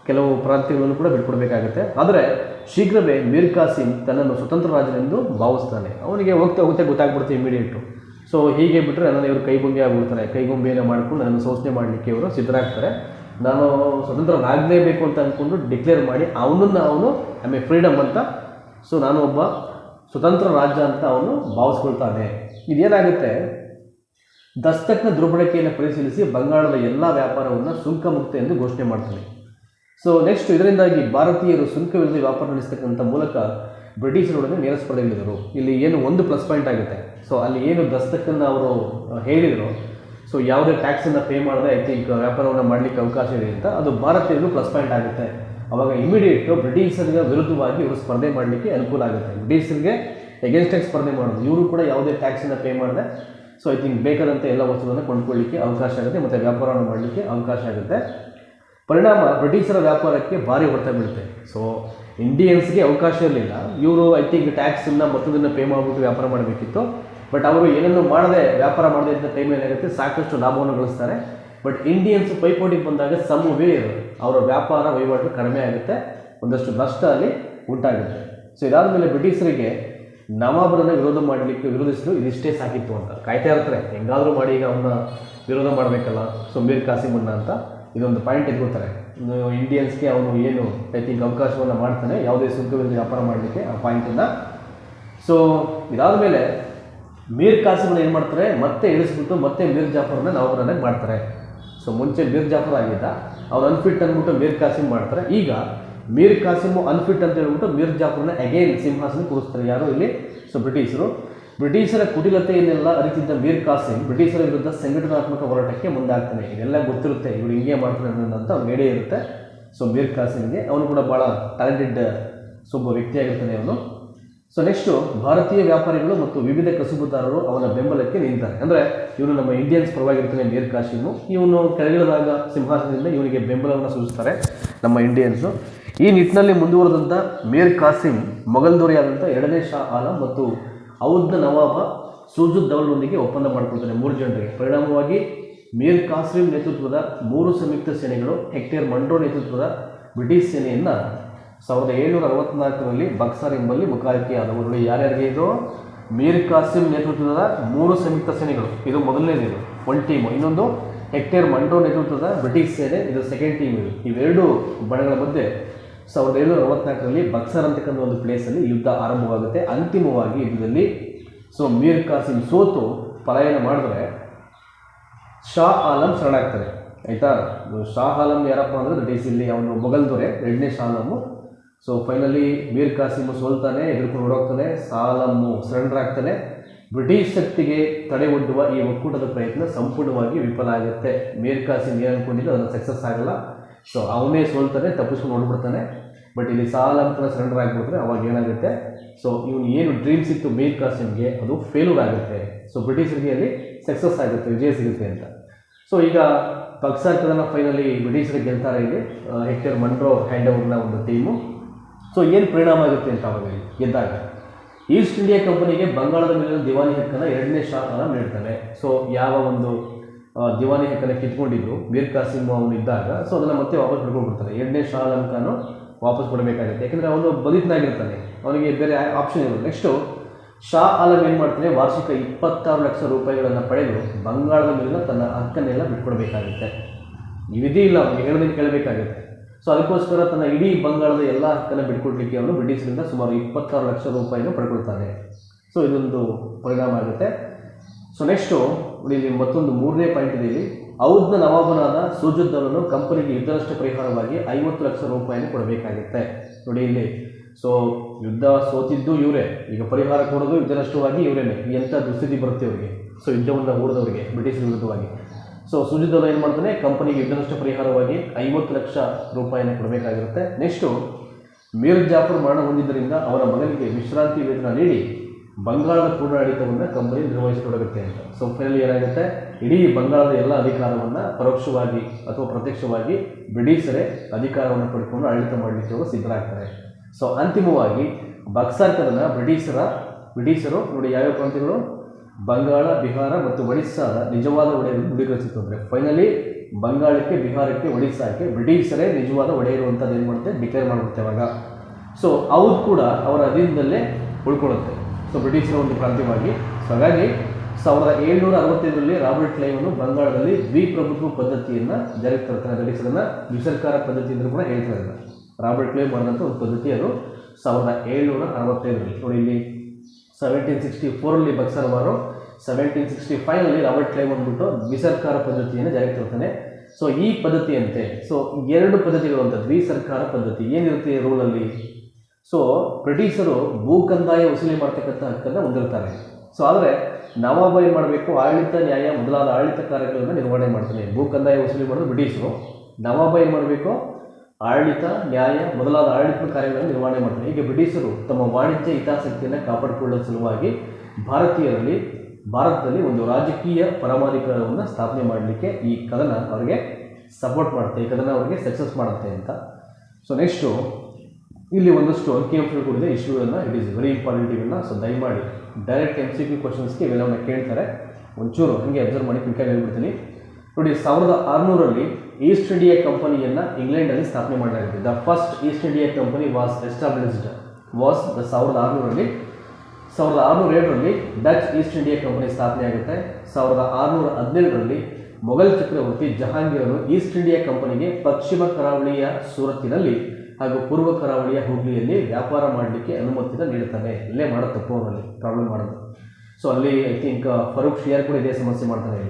Speaker 1: ಕೆಲವು ಪ್ರಾಂತ್ಯಗಳನ್ನು ಕೂಡ ಬಿಟ್ಕೊಡ್ಬೇಕಾಗುತ್ತೆ. ಆದರೆ ಶೀಘ್ರವೇ ಮೀರ್ ಕಾಸಿಮ್ ತನ್ನನ್ನು ಸ್ವತಂತ್ರ ರಾಜನೆಂದು ಭಾವಿಸ್ತಾನೆ. ಅವನಿಗೆ ಹೋಗ್ತಾ ಹೋಗ್ತಾ ಗೊತ್ತಾಗ್ಬಿಡುತ್ತೆ ಇಮಿಡಿಯೇಟು ಸೊ ಹೀಗೆ ಬಿಟ್ಟರೆ ನನ್ನ ಇವರು ಕೈಗೊಂಬೆ ಆಗ್ಬಿಡ್ತಾರೆ. ಕೈಗೊಂಬೆಯನ್ನು ಮಾಡ್ಕೊಂಡು ನನ್ನನ್ನು ಶೋಷಣೆ ಮಾಡಲಿಕ್ಕೆ ಇವರು ಸಿದ್ಧರಾಗ್ತಾರೆ. ನಾನು ಸ್ವತಂತ್ರನಾಗಲೇಬೇಕು ಅಂತ ಅಂದ್ಕೊಂಡು ಡಿಕ್ಲೇರ್ ಮಾಡಿ ಅವನನ್ನು ಅವನು ಐ ಮೇ ಫ್ರೀಡಮ್ ಅಂತ. ಸೊ ನಾನು ಒಬ್ಬ ಸ್ವತಂತ್ರ ರಾಜ್ಯ ಅಂತ ಅವನು ಭಾವಿಸ್ಕೊಳ್ತಾನೆ. ಇದೇನಾಗುತ್ತೆ? ದಸ್ತಕ್ನ ದುರ್ಬಳಕೆಯನ್ನು ಪರಿಶೀಲಿಸಿ ಬಂಗಾಳದ ಎಲ್ಲ ವ್ಯಾಪಾರವನ್ನು ಸುಂಕ ಮುಕ್ತ ಎಂದು ಘೋಷಣೆ ಮಾಡ್ತಾನೆ. ಸೊ ನೆಕ್ಸ್ಟ್ ಇದರಿಂದಾಗಿ ಭಾರತೀಯರು ಸುಂಕವಿಲ್ಲದೆ ವ್ಯಾಪಾರ ನಡೆಸ್ತಕ್ಕಂಥ ಮೂಲಕ ಬ್ರಿಟಿಷರೊಡನೆ ನೇರ ಸ್ಪರ್ಧೆಗಿಳಿದರು ಇಲ್ಲಿ ಏನು ಒಂದು ಪ್ಲಸ್ ಪಾಯಿಂಟ್ ಆಗುತ್ತೆ. ಸೊ ಅಲ್ಲಿ ಏನು ದಸ್ತಕ್ಕನ್ನು ಅವರು ಹೇಳಿದರು ಸೊ ಯಾವುದೇ ಟ್ಯಾಕ್ಸನ್ನು ಪೇ ಮಾಡದೆ ಥಿಂಕ್ ವ್ಯಾಪಾರವನ್ನು ಮಾಡಲಿಕ್ಕೆ ಅವಕಾಶ ಇದೆ ಅಂತ ಅದು ಭಾರತೀಯರಿಗೂ ಪ್ಲಸ್ ಪಾಯಿಂಟ್ ಆಗುತ್ತೆ. ಅವಾಗ ಇಮಿಡಿಯೇಟು ಬ್ರಿಟಿಷರಿಗೆ ವಿರುದ್ಧವಾಗಿ ಇವರು ಸ್ಪರ್ಧೆ ಮಾಡಲಿಕ್ಕೆ ಅನುಕೂಲ ಆಗುತ್ತೆ. ಬ್ರಿಟಿಷರಿಗೆ ಎಗೇನ್ಸ್ಟಾಗಿ ಸ್ಪರ್ಧೆ ಮಾಡೋದು. ಇವರು ಕೂಡ ಯಾವುದೇ ಟ್ಯಾಕ್ಸನ್ನು ಪೇ ಮಾಡದೆ. ಸೊ ಐ ಥಿಂಕ್ ಬೇಕಾದಂಥ ಎಲ್ಲ ವಸ್ತುಗಳನ್ನು ಕೊಂಡ್ಕೊಳ್ಳಿಕ್ಕೆ ಅವಕಾಶ ಆಗುತ್ತೆ ಮತ್ತು ವ್ಯಾಪಾರವನ್ನು ಮಾಡಲಿಕ್ಕೆ ಅವಕಾಶ ಆಗುತ್ತೆ. ಪರಿಣಾಮ ಬ್ರಿಟಿಷರ ವ್ಯಾಪಾರಕ್ಕೆ ಭಾರಿ ಹೊಡೆತ ಬೀಳುತ್ತೆ. ಸೊ ಇಂಡಿಯನ್ಸ್ಗೆ ಅವಕಾಶ ಇರಲಿಲ್ಲ. ಇವರು ಐ ಥಿಂಕ್ ಟ್ಯಾಕ್ಸನ್ನು ಮೊತ್ತದನ್ನು ಪೇ ಮಾಡಿಬಿಟ್ಟು ವ್ಯಾಪಾರ ಮಾಡಬೇಕಿತ್ತು. ಬಟ್ ಅವರು ಏನನ್ನು ಮಾಡದೆ ವ್ಯಾಪಾರ ಮಾಡದೇ ಅಂತ ಟೈಮ್ ಏನಾಗುತ್ತೆ, ಸಾಕಷ್ಟು ಲಾಭವನ್ನು ಗಳಿಸ್ತಾರೆ. ಬಟ್ ಇಂಡಿಯನ್ಸ್ ಪೈಪೋಟಿಗೆ ಬಂದಾಗ ಸಮ್ ವೇರ್ ಅವರ ವ್ಯಾಪಾರ ವಹಿವಾಟು ಕಡಿಮೆ ಆಗುತ್ತೆ, ಒಂದಷ್ಟು ನಷ್ಟ ಅಲ್ಲಿ ಉಂಟಾಗುತ್ತೆ. ಸೊ ಇದಾದ ಮೇಲೆ ಬ್ರಿಟಿಷರಿಗೆ ನವಾಬರನ್ನು ವಿರೋಧ ಮಾಡಲಿಕ್ಕೆ ವಿರೋಧಿಸಲು ಇದಿಷ್ಟೇ ಸಾಕಿತ್ತು ಅಂತ. ಕಾಯ್ತಾ ಇರ್ತಾರೆ, ಹೆಂಗಾದರೂ ಮಾಡಿ ಈಗ ಅವನ್ನ ವಿರೋಧ ಮಾಡಬೇಕಲ್ಲ ಸೊ ಮೀರ್ ಕಾಸಿಮನ್ನ ಅಂತ ಇದೊಂದು ಪಾಯಿಂಟ್ ಎತ್ಕೋತಾರೆ ಇನ್ನು ಇಂಡಿಯನ್ಸ್ಗೆ ಅವನು ಏನು ಐ ಥಿಂಕ್ ಅವಕಾಶವನ್ನು ಮಾಡ್ತಾನೆ, ಯಾವುದೇ ಸುಂಕವಿಲ್ಲದೆ ವ್ಯಾಪಾರ ಮಾಡಲಿಕ್ಕೆ ಆ ಪಾಯಿಂಟನ್ನು ಸೊ ಇದಾದ ಮೇಲೆ ಮೀರ್ ಕಾಸಿಮನ್ನ ಏನು ಮಾಡ್ತಾರೆ, ಮತ್ತೆ ಇಳಿಸ್ಬಿಟ್ಟು ಮತ್ತೆ ಮೀರ್ ಜಾಫರ್ನ ನವಾಬರನ್ನಾಗಿ ಮಾಡ್ತಾರೆ. ಸೊ ಮುಂಚೆ ಮೀರ್ ಜಾಫರ್ ಆಗಿದ್ದ, ಅವ್ರು ಅನ್ಫಿಟ್ ಅಂದ್ಬಿಟ್ಟು ಮೀರ್ ಕಾಸಿಮ್ ಮಾಡ್ತಾರೆ. ಈಗ ಮೀರ್ ಕಾಸಿಮು ಅನ್ಫಿಟ್ ಅಂತ ಹೇಳ್ಬಿಟ್ಟು ಮೀರ್ ಜಾಫರ್ನ ಅಗೈನ್ ಸಿಂಹಾಸನ ಕೂರಿಸ್ತಾರೆ. ಯಾರು ಇಲ್ಲಿ? ಸೊ ಬ್ರಿಟಿಷರು. ಬ್ರಿಟಿಷರ ಕುಟಿಲತೆಯನ್ನೆಲ್ಲ ಅರಿತಿದ್ದ ಮೀರ್ ಕಾಸಿಮ್ ಬ್ರಿಟಿಷರ ವಿರುದ್ಧ ಸಂಘಟನಾತ್ಮಕ ಹೋರಾಟಕ್ಕೆ ಮುಂದಾಗ್ತಾನೆ. ಇದೆಲ್ಲ ಗೊತ್ತಿರುತ್ತೆ, ಇವರು ಹಿಂಗೆ ಮಾಡ್ತಾರೆ ಅನ್ನೋದಂತ ಐಡಿಯಾ ಇರುತ್ತೆ. ಸೊ ಮೀರ್ ಕಾಸಿಮ್ಗೆ ಅವನು ಕೂಡ ಭಾಳ ಟ್ಯಾಲೆಂಟೆಡ್ ಸೊಬ್ಬ ವ್ಯಕ್ತಿಯಾಗಿರ್ತಾನೆ ಅವನು. ಸೊ ನೆಕ್ಸ್ಟು ಭಾರತೀಯ ವ್ಯಾಪಾರಿಗಳು ಮತ್ತು ವಿವಿಧ ಕಸುಬುದಾರರು ಅವನ ಬೆಂಬಲಕ್ಕೆ ನಿಂತಾರೆ ಅಂದರೆ, ಇವನು ನಮ್ಮ ಇಂಡಿಯನ್ಸ್ ಪರವಾಗಿರ್ತಾನೆ ಮೀರ್ ಕಾಶಿಮು ಇವನು ಕೆಳಗಿಳಿದಾಗ ಸಿಂಹಾಸನದಿಂದ ಇವನಿಗೆ ಬೆಂಬಲವನ್ನು ಸೂಚಿಸ್ತಾರೆ ನಮ್ಮ ಇಂಡಿಯನ್ಸು ಈ ನಿಟ್ಟಿನಲ್ಲಿ ಮುಂದುವರೆದಂಥ ಮೀರ್ ಕಾಸಿಂ, ಮೊಘಲ್ ದೊರೆಯಾದಂಥ ಎರಡನೇ ಶಾ ಆಲಂ ಮತ್ತು ಔದ್ನ ನವಾಬ ಸೂಜುದ್ ದೌಲ್ನೊಂದಿಗೆ ಒಪ್ಪಂದ ಮಾಡಿಕೊಳ್ತಾನೆ ಮೂರು ಜನರಿಗೆ. ಪರಿಣಾಮವಾಗಿ, ಮೀರ್ ಕಾಸಿಂ ನೇತೃತ್ವದ ಮೂರು ಸಂಯುಕ್ತ ಸೇನೆಗಳು, ಹೆಕ್ಟೇರ್ ಮಂಡ್ರೋ ನೇತೃತ್ವದ ಬ್ರಿಟಿಷ್ ಸೇನೆಯನ್ನು ಸಾವಿರದ ಏಳ್ನೂರ ಅರವತ್ನಾಲ್ಕರಲ್ಲಿ ಬಕ್ಸರ್ ಎಂಬಲ್ಲಿ ಮುಖಾಮುಖಿಯಾದವು ಆದವರು ಯಾರ್ಯಾರಿಗೆ ಇದು? ಮೀರ್ ಕಾಸಿಂ ನೇತೃತ್ವದ ಮೂರು ಸಂಯುಕ್ತ ಸೇನೆಗಳು. ಇದು ಮೊದಲನೇದು. One team. ಇನ್ನೊಂದು ಹೆಕ್ಟೇರ್ ಮಂಡೋ ನೇತೃತ್ವದ ಬ್ರಿಟಿಷ್ ಸೇನೆ. ಇದು ಸೆಕೆಂಡ್ ಟೀಮ್ ಇದು. ಇವೆರಡು ಬಣಗಳ ಮಧ್ಯೆ ಸಾವಿರದ ಏಳ್ನೂರ ಅರವತ್ನಾಲ್ಕರಲ್ಲಿ ಬಕ್ಸರ್ ಅಂತಕ್ಕಂಥ ಒಂದು ಪ್ಲೇಸಲ್ಲಿ ಯುದ್ಧ ಆರಂಭವಾಗುತ್ತೆ. ಅಂತಿಮವಾಗಿ ಯುದ್ಧದಲ್ಲಿ ಸೊ ಮೀರ್ ಕಾಸಿಂ ಸೋತು ಪಲಾಯನ ಮಾಡಿದ್ರೆ ಶಾ ಆಲಂ ಶರಣಾಗ್ತಾರೆ. ಆಯಿತಾ? ಶಾ ಆಲಂ ಯಾರಪ್ಪ ಅಂದರೆ ಬ್ರಿಟಿಷ್ ಇಲ್ಲಿ ಅವನು ಮೊಘಲ್ ದೊರೆ. ಎರಡನೇ ಶಾ ಆಲಮು ಸೊ ಫೈನಲಿ ಮೀರ್ ಕಾಸಿಮ್ ಸೋಲ್ತಾನೆ, ಎದುರ್ಕೊಂಡು ಹೊರಡೋಗ್ತಾನೆ ಸಾಲನ್ನು ಸರೆಂಡರ್ ಆಗ್ತಾನೆ. ಬ್ರಿಟಿಷ್ ಶಕ್ತಿಗೆ ತಡೆ ಒಡ್ಡುವ ಈ ಒಕ್ಕೂಟದ ಪ್ರಯತ್ನ ಸಂಪೂರ್ಣವಾಗಿ ವಿಫಲ ಆಗುತ್ತೆ. ಮೀರ್ ಕಾಸಿಮ್ ಏನು ಅದನ್ನು ಸಕ್ಸಸ್ ಆಗಲ್ಲ. ಸೊ ಅವನೇ ಸೋಲ್ತಾನೆ, ತಪ್ಪಿಸ್ಕೊಂಡು ಓಡ್ಬಿಡ್ತಾನೆ. ಬಟ್ ಇಲ್ಲಿ ಸಾಲ ಥರ ಸರೆಂಡರ್ ಆಗಿಬಿಟ್ರೆ ಅವಾಗ ಏನಾಗುತ್ತೆ? ಸೊ ಇವನು ಏನು ಡ್ರೀಮ್ಸ್ ಇತ್ತು ಮೀರ್ ಕಾಸಿಮ್ಗೆ ಅದು ಫೇಲ್ಯೂರ್ ಆಗುತ್ತೆ. ಸೊ ಬ್ರಿಟಿಷರಿಗೆ ಅಲ್ಲಿ ಸಕ್ಸಸ್ ಆಗುತ್ತೆ, ವಿಜಯ ಸಿಗುತ್ತೆ ಅಂತ. ಸೊ ಈಗ ಪಕ್ಸಾರ್ಥದನ್ನು ಫೈನಲಿ ಬ್ರಿಟಿಷರಿಗೆ ಗೆಲ್ತಾರೆ ಇಲ್ಲಿ. ಹೆಕ್ಟೇರ್ ಮಂಡ್ರೋ ಹ್ಯಾಂಡ್ ಓವರ್ನ ಒಂದು ಟೀಮು ಸೊ ಏನು ಪರಿಣಾಮ ಆಗುತ್ತೆ ಅಂತ ಅವಾಗ ಗೆದ್ದಾಗ ಈಸ್ಟ್ ಇಂಡಿಯಾ ಕಂಪನಿಗೆ ಬಂಗಾಳದ ಮೇಲಿನ ದಿವಾನಿ ಹಕ್ಕನ್ನು ಎರಡನೇ ಶಾ ಆಲಂ ನೀಡ್ತಾನೆ ಸೊ ಯಾವ ಒಂದು ದಿವಾನಿ ಹಕ್ಕನ್ನು ಕಿತ್ಕೊಂಡಿದ್ರು ಮೀರ್ ಕಾಸಿಮ್ ಅವನು ಇದ್ದಾಗ ಸೊ ಅದನ್ನು ಮತ್ತೆ ವಾಪಸ್ ಬಿಡ್ಕೊಂಡ್ಬಿಡ್ತಾನೆ ಎರಡನೇ ಶಾ ಆಲಂ ವಾಪಸ್ ಕೊಡಬೇಕಾಗುತ್ತೆ. ಯಾಕೆಂದರೆ ಅವನು ಬಲಿತನಾಗಿರ್ತಾನೆ ಅವನಿಗೆ ಬೇರೆ ಆಪ್ಷನ್ ಇರೋದು ನೆಕ್ಸ್ಟು ಶಾ ಆಲಂ ಏನು ಮಾಡ್ತಾನೆ? ವಾರ್ಷಿಕ ಇಪ್ಪತ್ತಾರು ಲಕ್ಷ ರೂಪಾಯಿಗಳನ್ನು ಪಡೆದು ಬಂಗಾಳದ ಮೇಲಿನ ತನ್ನ ಹಕ್ಕನ್ನೆಲ್ಲ ಬಿಟ್ಕೊಡ್ಬೇಕಾಗುತ್ತೆ. ವಿಧಿ ಇಲ್ಲ, ಅವನಿಗೆ ಹೇಳೋದನ್ನು ಕೇಳಬೇಕಾಗುತ್ತೆ. ಸೊ ಅದಕ್ಕೋಸ್ಕರ ತನ್ನ ಇಡೀ ಬಂಗಾಳದ ಎಲ್ಲ ಹಕ್ಕನ್ನು ಬಿಟ್ಕೊಡ್ಲಿಕ್ಕೆ ಅವನು ಬ್ರಿಟಿಷರಿಂದ ಸುಮಾರು ಇಪ್ಪತ್ತಾರು ಲಕ್ಷ ರೂಪಾಯಿಯನ್ನು ಪಡ್ಕೊಳ್ತಾನೆ ಸೊ ಇದೊಂದು ಪರಿಣಾಮ ಆಗುತ್ತೆ. ಸೊ ನೆಕ್ಸ್ಟು ಇಲ್ಲಿ ಮತ್ತೊಂದು ಮೂರನೇ ಪಾಯಿಂಟ್ ಇದೆ ಇಲ್ಲಿ. ಔದ್ನ ನವಾಬನಾದ ಸೂಜುದ್ದವನು ಕಂಪನಿಗೆ ಯುದ್ಧದಷ್ಟು ಪರಿಹಾರವಾಗಿ ಐವತ್ತು ಲಕ್ಷ ರೂಪಾಯಿಯನ್ನು ಕೊಡಬೇಕಾಗುತ್ತೆ. ನೋಡಿ ಇಲ್ಲಿ. ಸೊ ಯುದ್ಧ ಸೋತಿದ್ದು ಇವರೇ. ಈಗ ಪರಿಹಾರ ಕೊಡೋದು ಯುದ್ಧ ನಷ್ಟವಾಗಿ ಇವರೇನೆ. ಎಂಥ ದುಸ್ಥಿತಿ ಬರುತ್ತೆ ಇವರಿಗೆ ಸೊ ಯುದ್ಧವನ್ನು ಹೂಡಿದವರಿಗೆ ಬ್ರಿಟಿಷ್ ವಿರುದ್ಧವಾಗಿ. ಸೊ ಅವರು ಏನು ಮಾಡ್ತಾನೆ? ಕಂಪನಿಗೆ ಇದ್ದಷ್ಟು ಪರಿಹಾರವಾಗಿ ಐವತ್ತು ಲಕ್ಷ ರೂಪಾಯಿನ ಕೊಡಬೇಕಾಗಿರುತ್ತೆ. ನೆಕ್ಸ್ಟು ಮೀರ್ ಜಾಫರ್ ಮರಣ ಹೊಂದಿದ್ದರಿಂದ ಅವರ ಮಗನಿಗೆ ವಿಶ್ರಾಂತಿ ವೇತನ ನೀಡಿ ಬಂಗಾಳದ ಪೂರ್ಣಾಡಳಿತವನ್ನು ಕಂಪನಿ ನಿರ್ವಹಿಸತೊಡಗುತ್ತೆ ಅಂತ. ಸೊ ಫೈನಲಿ ಏನಾಗುತ್ತೆ? ಇಡೀ ಬಂಗಾಳದ ಎಲ್ಲ ಅಧಿಕಾರವನ್ನು ಪರೋಕ್ಷವಾಗಿ ಅಥವಾ ಪ್ರತ್ಯಕ್ಷವಾಗಿ ಬ್ರಿಟಿಷರೇ ಅಧಿಕಾರವನ್ನು ಪಡ್ಕೊಂಡು ಆಡಳಿತ ಮಾಡಲಿಕ್ಕೆ ಅವರು ಸಿದ್ಧರಾಗ್ತಾರೆ. ಸೊ ಅಂತಿಮವಾಗಿ ಬಕ್ಸಾರ್ ಕದನ ಬ್ರಿಟಿಷರ, ಬ್ರಿಟಿಷರು ನೋಡಿ ಯಾವ್ಯಾವ ಪ್ರಾಂತ್ಯಗಳು ಬಂಗಾಳ, ಬಿಹಾರ ಮತ್ತು ಒಡಿಸ್ಸಾದ ನಿಜವಾದ ಒಡೆಯರು ದೃಢೀಕರಿಸಿತು ಅಂದರೆ ಫೈನಲಿ ಬಂಗಾಳಕ್ಕೆ, ಬಿಹಾರಕ್ಕೆ, ಒಡಿಸ್ಸಾಕ್ಕೆ ಬ್ರಿಟಿಷರೇ ನಿಜವಾದ ಒಡೆಯರು ಅಂತ ಏನು ಮಾಡುತ್ತೆ? ಡಿಕ್ಲೇರ್ ಮಾಡಿಬಿಡುತ್ತೆ ಅವಾಗ. ಸೊ ಅವ್ರು ಕೂಡ ಅವರ ಅಧೀನದಲ್ಲೇ ಉಳ್ಕೊಳ್ಳುತ್ತೆ. ಸೊ ಬ್ರಿಟಿಷರ ಒಂದು ಪ್ರಾಂತ್ಯವಾಗಿ. ಸೊ ಹಾಗಾಗಿ ಸಾವಿರದ ಏಳ್ನೂರ ಅರವತ್ತೈದರಲ್ಲಿ ರಾಬರ್ಟ್ ಲೈವನು ಬಂಗಾಳದಲ್ಲಿ ದ್ವಿಪ್ರಭುತ್ವ ಪದ್ಧತಿಯನ್ನು ಜಾರಿಗೆ ಅದಕ್ಕೆ ಅದನ್ನು ದ್ವಿಸರ್ಕಾರ ಪದ್ಧತಿ ಅಂದ್ರೂ ಕೂಡ ಹೇಳ್ತಾರೆ. ರಾಬರ್ಟ್ ಲೈವ್ ಮಾಡಿದಂಥ ಒಂದು ಪದ್ಧತಿ ಅದು. ಸಾವಿರದ ಏಳ್ನೂರ ಅರವತ್ತೈದರಲ್ಲಿ. ನೋಡಿ ಇಲ್ಲಿ. ಸೆವೆಂಟೀನ್ ಸಿಕ್ಸ್ಟಿ ಫೋರಲ್ಲಿ ಬಕ್ಸರ್ ವಾರು ಸೆವೆಂಟೀನ್ ಸಿಕ್ಸ್ಟಿ ಫೈವಲ್ಲಿ ರಾಬರ್ಟ್ ಕ್ಲೈವ್ ಬಂದ್ಬಿಟ್ಟು ದ್ವಿಸರ್ಕಾರ ಪದ್ಧತಿಯನ್ನು ಜಾರಿಗೆ ತರ್ತಾನೆ ಸೊ, ಈ ಪದ್ಧತಿಯಂತೆ, ಸೊ, ಎರಡು ಪದ್ಧತಿಗಳು ಅಂತ, ದ್ವಿಸರ್ಕಾರ ಪದ್ಧತಿ, ಏನಿರುತ್ತೆ ರೂಲಲ್ಲಿ? ಸೊ, ಬ್ರಿಟಿಷರು ಭೂ ಕಂದಾಯ ವಸೂಲಿ ಮಾಡ್ತಕ್ಕಂಥ ಹಕ್ಕನ್ನು ಹೊಂದಿರ್ತಾರೆ. ಸೊ, ಆದರೆ, ನವಾಬ ಏನು ಮಾಡಬೇಕು? ಆಡಳಿತ ನ್ಯಾಯ, ಮೊದಲಾದ ಆಡಳಿತ ಕಾರ್ಯಗಳನ್ನು ನಿರ್ವಹಣೆ ಮಾಡ್ತಾನೆ. ಭೂ ಕಂದಾಯ ವಸೂಲಿ ಮಾಡೋದು ಬ್ರಿಟಿಷರು. ನವಾಬ ಏನು ಮಾಡಬೇಕು? ಆಡಳಿತ, ನ್ಯಾಯ ಮೊದಲಾದ ಆಡಳಿತ ಕಾರ್ಯಗಳನ್ನು ನಿರ್ವಹಣೆ ಮಾಡ್ತಾರೆ ಹೀಗೆ ಬ್ರಿಟಿಷರು ತಮ್ಮ ವಾಣಿಜ್ಯ ಹಿತಾಸಕ್ತಿಯನ್ನು ಕಾಪಾಡಿಕೊಳ್ಳುವ ಸಲುವಾಗಿ ಭಾರತೀಯರಲ್ಲಿ, ಭಾರತದಲ್ಲಿ ಒಂದು ರಾಜಕೀಯ ಪರಮಾಧಿಕಾರವನ್ನು ಸ್ಥಾಪನೆ ಮಾಡಲಿಕ್ಕೆ ಈ ಕದನ ಅವರಿಗೆ ಸಪೋರ್ಟ್ ಮಾಡುತ್ತೆ, ಈ ಕದನ ಅವರಿಗೆ ಸಕ್ಸಸ್ ಮಾಡುತ್ತೆ ಅಂತ. ಸೊ ನೆಕ್ಸ್ಟು ಇಲ್ಲಿ ಒಂದಷ್ಟು ಅಂಕಿಅಂಶಗಳು ಕೂಡ ಇದೆ. ಇಶ್ಯೂಗಳನ್ನು ಇಟ್ ಈಸ್ ವೆರಿ ಇಂಪಾರ್ಟೆಂಟ್ ಇವೆಲ್ಲ. ಸೊ ದಯಮಾಡಿ ಡೈರೆಕ್ಟ್ ಎಂ ಸಿ ಕ್ಯೂ ಕ್ವಶನ್ಸ್ಗೆ ಇವೆಲ್ಲವನ್ನ ಕೇಳ್ತಾರೆ. ಒಂಚೂರು ಹಂಗೆ ಅಬ್ಸರ್ವ್ ಮಾಡಿ ಕ್ವಿಕ್ಕಾಗಿ ಹೇಳ್ಬಿಡ್ತೀನಿ. ನೋಡಿ, ಸಾವಿರದ ಆರುನೂರಲ್ಲಿ ಈಸ್ಟ್ ಇಂಡಿಯಾ ಕಂಪನಿಯನ್ನು ಇಂಗ್ಲೆಂಡಲ್ಲಿ ಸ್ಥಾಪನೆ ಮಾಡಲಾಗಿದೆ the first East India company was established was the ಸಾವಿರದ ಆರುನೂರಲ್ಲಿ, ಸಾವಿರದ ಆರುನೂರ ಏಳರಲ್ಲಿ ಡಚ್ ಈಸ್ಟ್ ಇಂಡಿಯಾ ಕಂಪನಿ ಸ್ಥಾಪನೆ ಆಗುತ್ತೆ. ಸಾವಿರದ ಆರುನೂರ ಹದಿನೇಳರಲ್ಲಿ ಮೊಘಲ್ ಚಕ್ರವರ್ತಿ ಜಹಾಂಗೀರನು ಈಸ್ಟ್ ಇಂಡಿಯಾ ಕಂಪನಿಗೆ ಪಶ್ಚಿಮ ಕರಾವಳಿಯ ಸೂರತ್ತಿನಲ್ಲಿ ಹಾಗೂ ಪೂರ್ವ ಕರಾವಳಿಯ ಹುಬ್ಳಿಯಲ್ಲಿ ವ್ಯಾಪಾರ ಮಾಡಲಿಕ್ಕೆ ಅನುಮತಿನ ನೀಡುತ್ತಾನೆ. ಇಲ್ಲೇ ಮಾಡೋ ತಪ್ಪು ಪ್ರಾಬ್ಲಮ್ ಮಾಡೋದು. ಸೊ ಅಲ್ಲಿ ಐ ಥಿಂಕ್ ಫರೂಕ್ ಶಿಯಾರ್ ಕೂಡ ಇದೇ ಸಮಸ್ಯೆ ಮಾಡ್ತಾನೆ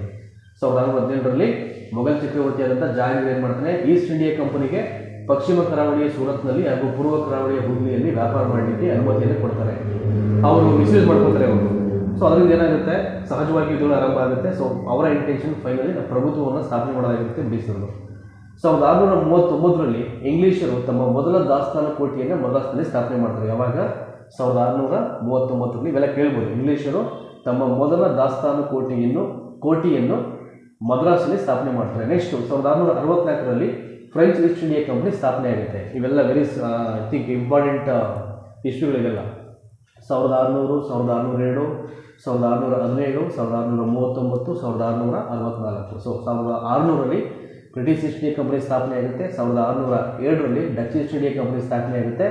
Speaker 1: ಸಾವಿರದ ಆರುನೂರ ಹದಿನೇಳರಲ್ಲಿ ಮೊಘಲ್ ಚಕ್ರವರ್ತಿಯಾದಂಥ ಜಹಾಂಗೀರ್ ಏನು ಮಾಡ್ತಾನೆ? ಈಸ್ಟ್ ಇಂಡಿಯಾ ಕಂಪನಿಗೆ ಪಶ್ಚಿಮ ಕರಾವಳಿಯ ಸೂರತ್ನಲ್ಲಿ ಹಾಗೂ ಪೂರ್ವ ಕರಾವಳಿಯ ಹುಬ್ಳಿಯಲ್ಲಿ ವ್ಯಾಪಾರ ಮಾಡಲಿಕ್ಕೆ ಅನುಮತಿಯನ್ನು ಕೊಡ್ತಾರೆ. ಅವರು ಮಿಸ್ಯೂಸ್ ಮಾಡ್ಕೊತಾರೆ ಅವರು. ಸೊ ಅದರಿಂದ ಏನಾಗುತ್ತೆ? ಸಹಜವಾಗಿ ಇದು ಆರಂಭ ಆಗುತ್ತೆ. ಸೊ ಅವರ ಇಂಟೆನ್ಷನ್ ಫೈನಲಿ ಪ್ರಭುತ್ವವನ್ನು ಸ್ಥಾಪನೆ ಮಾಡೋದಾಗಿರುತ್ತೆ ಬ್ರಿಟಿಷರು. ಸಾವಿರದ ಆರುನೂರ ಮೂವತ್ತೊಂಬತ್ತರಲ್ಲಿ ಇಂಗ್ಲಿಷರು ತಮ್ಮ ಮೊದಲ ದಾಸ್ತಾನು ಕೋಟೆಯನ್ನು ಮದ್ರಾಸ್ನಲ್ಲಿ ಸ್ಥಾಪನೆ ಮಾಡ್ತಾರೆ. ಯಾವಾಗ? ಸಾವಿರದ ಆರುನೂರ ಮೂವತ್ತೊಂಬತ್ತರಲ್ಲಿ ಇವೆಲ್ಲ ಕೇಳ್ಬೋದು. ಇಂಗ್ಲಿಷರು ತಮ್ಮ ಮೊದಲ ದಾಸ್ತಾನು ಕೋಟೆಯನ್ನು ಕೋಟೆಯನ್ನು ಮದ್ರಾಸಲ್ಲಿ ಸ್ಥಾಪನೆ ಮಾಡ್ತಾರೆ. ನೆಕ್ಸ್ಟ್ ಸಾವಿರದ ಆರುನೂರ ಅರವತ್ನಾಲ್ಕರಲ್ಲಿ ಫ್ರೆಂಚ್ ಈಸ್ಟ್ ಇಂಡಿಯಾ ಕಂಪ್ನಿ ಸ್ಥಾಪನೆ ಆಗುತ್ತೆ. ಇವೆಲ್ಲ ವೆರಿ ಐ ಥಿಂಕ್ ಇಂಪಾರ್ಟೆಂಟ್ ಇಶ್ಯೂಗಳಿವೆಲ್ಲ ಸಾವಿರದ ಆರುನೂರು, ಸಾವಿರದ ಆರುನೂರ ಎರಡು, ಸಾವಿರದ ಆರುನೂರ ಹದಿನೇಳು, ಸಾವಿರದ ಆರುನೂರ ಮೂವತ್ತೊಂಬತ್ತು, ಸಾವಿರದ ಆರುನೂರ ಅರವತ್ನಾಲ್ಕು. ಸೊ ಸಾವಿರದ ಆರುನೂರಲ್ಲಿ ಬ್ರಿಟಿಷ್ ಈಸ್ಟ್ ಇಂಡಿಯಾ ಕಂಪನಿ ಸ್ಥಾಪನೆ ಆಗುತ್ತೆ. ಸಾವಿರದ ಆರುನೂರ ಏಳರಲ್ಲಿ ಡಚ್ ಈಸ್ಟ್ ಇಂಡಿಯಾ ಕಂಪನಿ ಸ್ಥಾಪನೆ ಆಗುತ್ತೆ.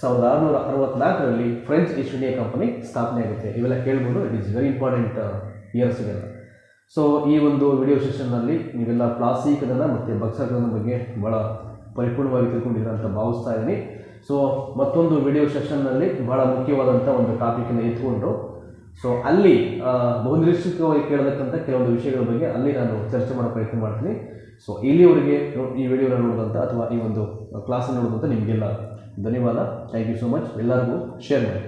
Speaker 1: ಸಾವಿರದ ಆರುನೂರ ಅರವತ್ತ್ನಾಲ್ಕರಲ್ಲಿ ಫ್ರೆಂಚ್ ಈಸ್ಟ್ ಇಂಡಿಯಾ ಕಂಪನಿ ಸ್ಥಾಪನೆ ಆಗುತ್ತೆ. ಇವೆಲ್ಲ ಕೇಳ್ಬೋದು. It is very important years ಇವೆಲ್ಲ. ಸೊ ಈ ಒಂದು ವಿಡಿಯೋ ಸೆಷನ್ನಲ್ಲಿ ನೀವೆಲ್ಲ ಪ್ಲಾಸ್ಟಿಕ್ ಕನ್ನಡ ಮತ್ತು ಬಕ್ಸರ್ ಕದನ ಬಗ್ಗೆ ಭಾಳ ಪರಿಪೂರ್ಣವಾಗಿ ತಿಳ್ಕೊಂಡಿದ್ದೀರಾ ಅಂತ ಭಾವಿಸ್ತಾ ಇದ್ದೀನಿ. ಸೊ ಮತ್ತೊಂದು ವಿಡಿಯೋ ಸೆಷನ್ನಲ್ಲಿ ಭಾಳ ಮುಖ್ಯವಾದಂಥ ಒಂದು ಟಾಪಿಕನ್ನು ಎತ್ಕೊಂಡು ಸೊ ಅಲ್ಲಿ ಬಹುನಿರೀಕ್ಷಿತವಾಗಿ ಕೇಳತಕ್ಕಂಥ ಕೆಲವೊಂದು ವಿಷಯಗಳ ಬಗ್ಗೆ ಅಲ್ಲಿ ನಾನು ಚರ್ಚೆ ಮಾಡೋ ಪ್ರಯತ್ನ ಮಾಡ್ತೀನಿ. ಸೊ ಇಲ್ಲಿವರೆಗೆ ಈ ವಿಡಿಯೋನ ನೋಡಿದಂಥ ಅಥವಾ ಈ ಒಂದು ಕ್ಲಾಸನ್ನು ನೋಡಿದಂಥ ನಿಮಗೆಲ್ಲ ಧನ್ಯವಾದ. ಥ್ಯಾಂಕ್ ಯು ಸೊ ಮಚ್ ಎಲ್ಲರಿಗೂ ಶೇರ್ ಮಾಡಿ.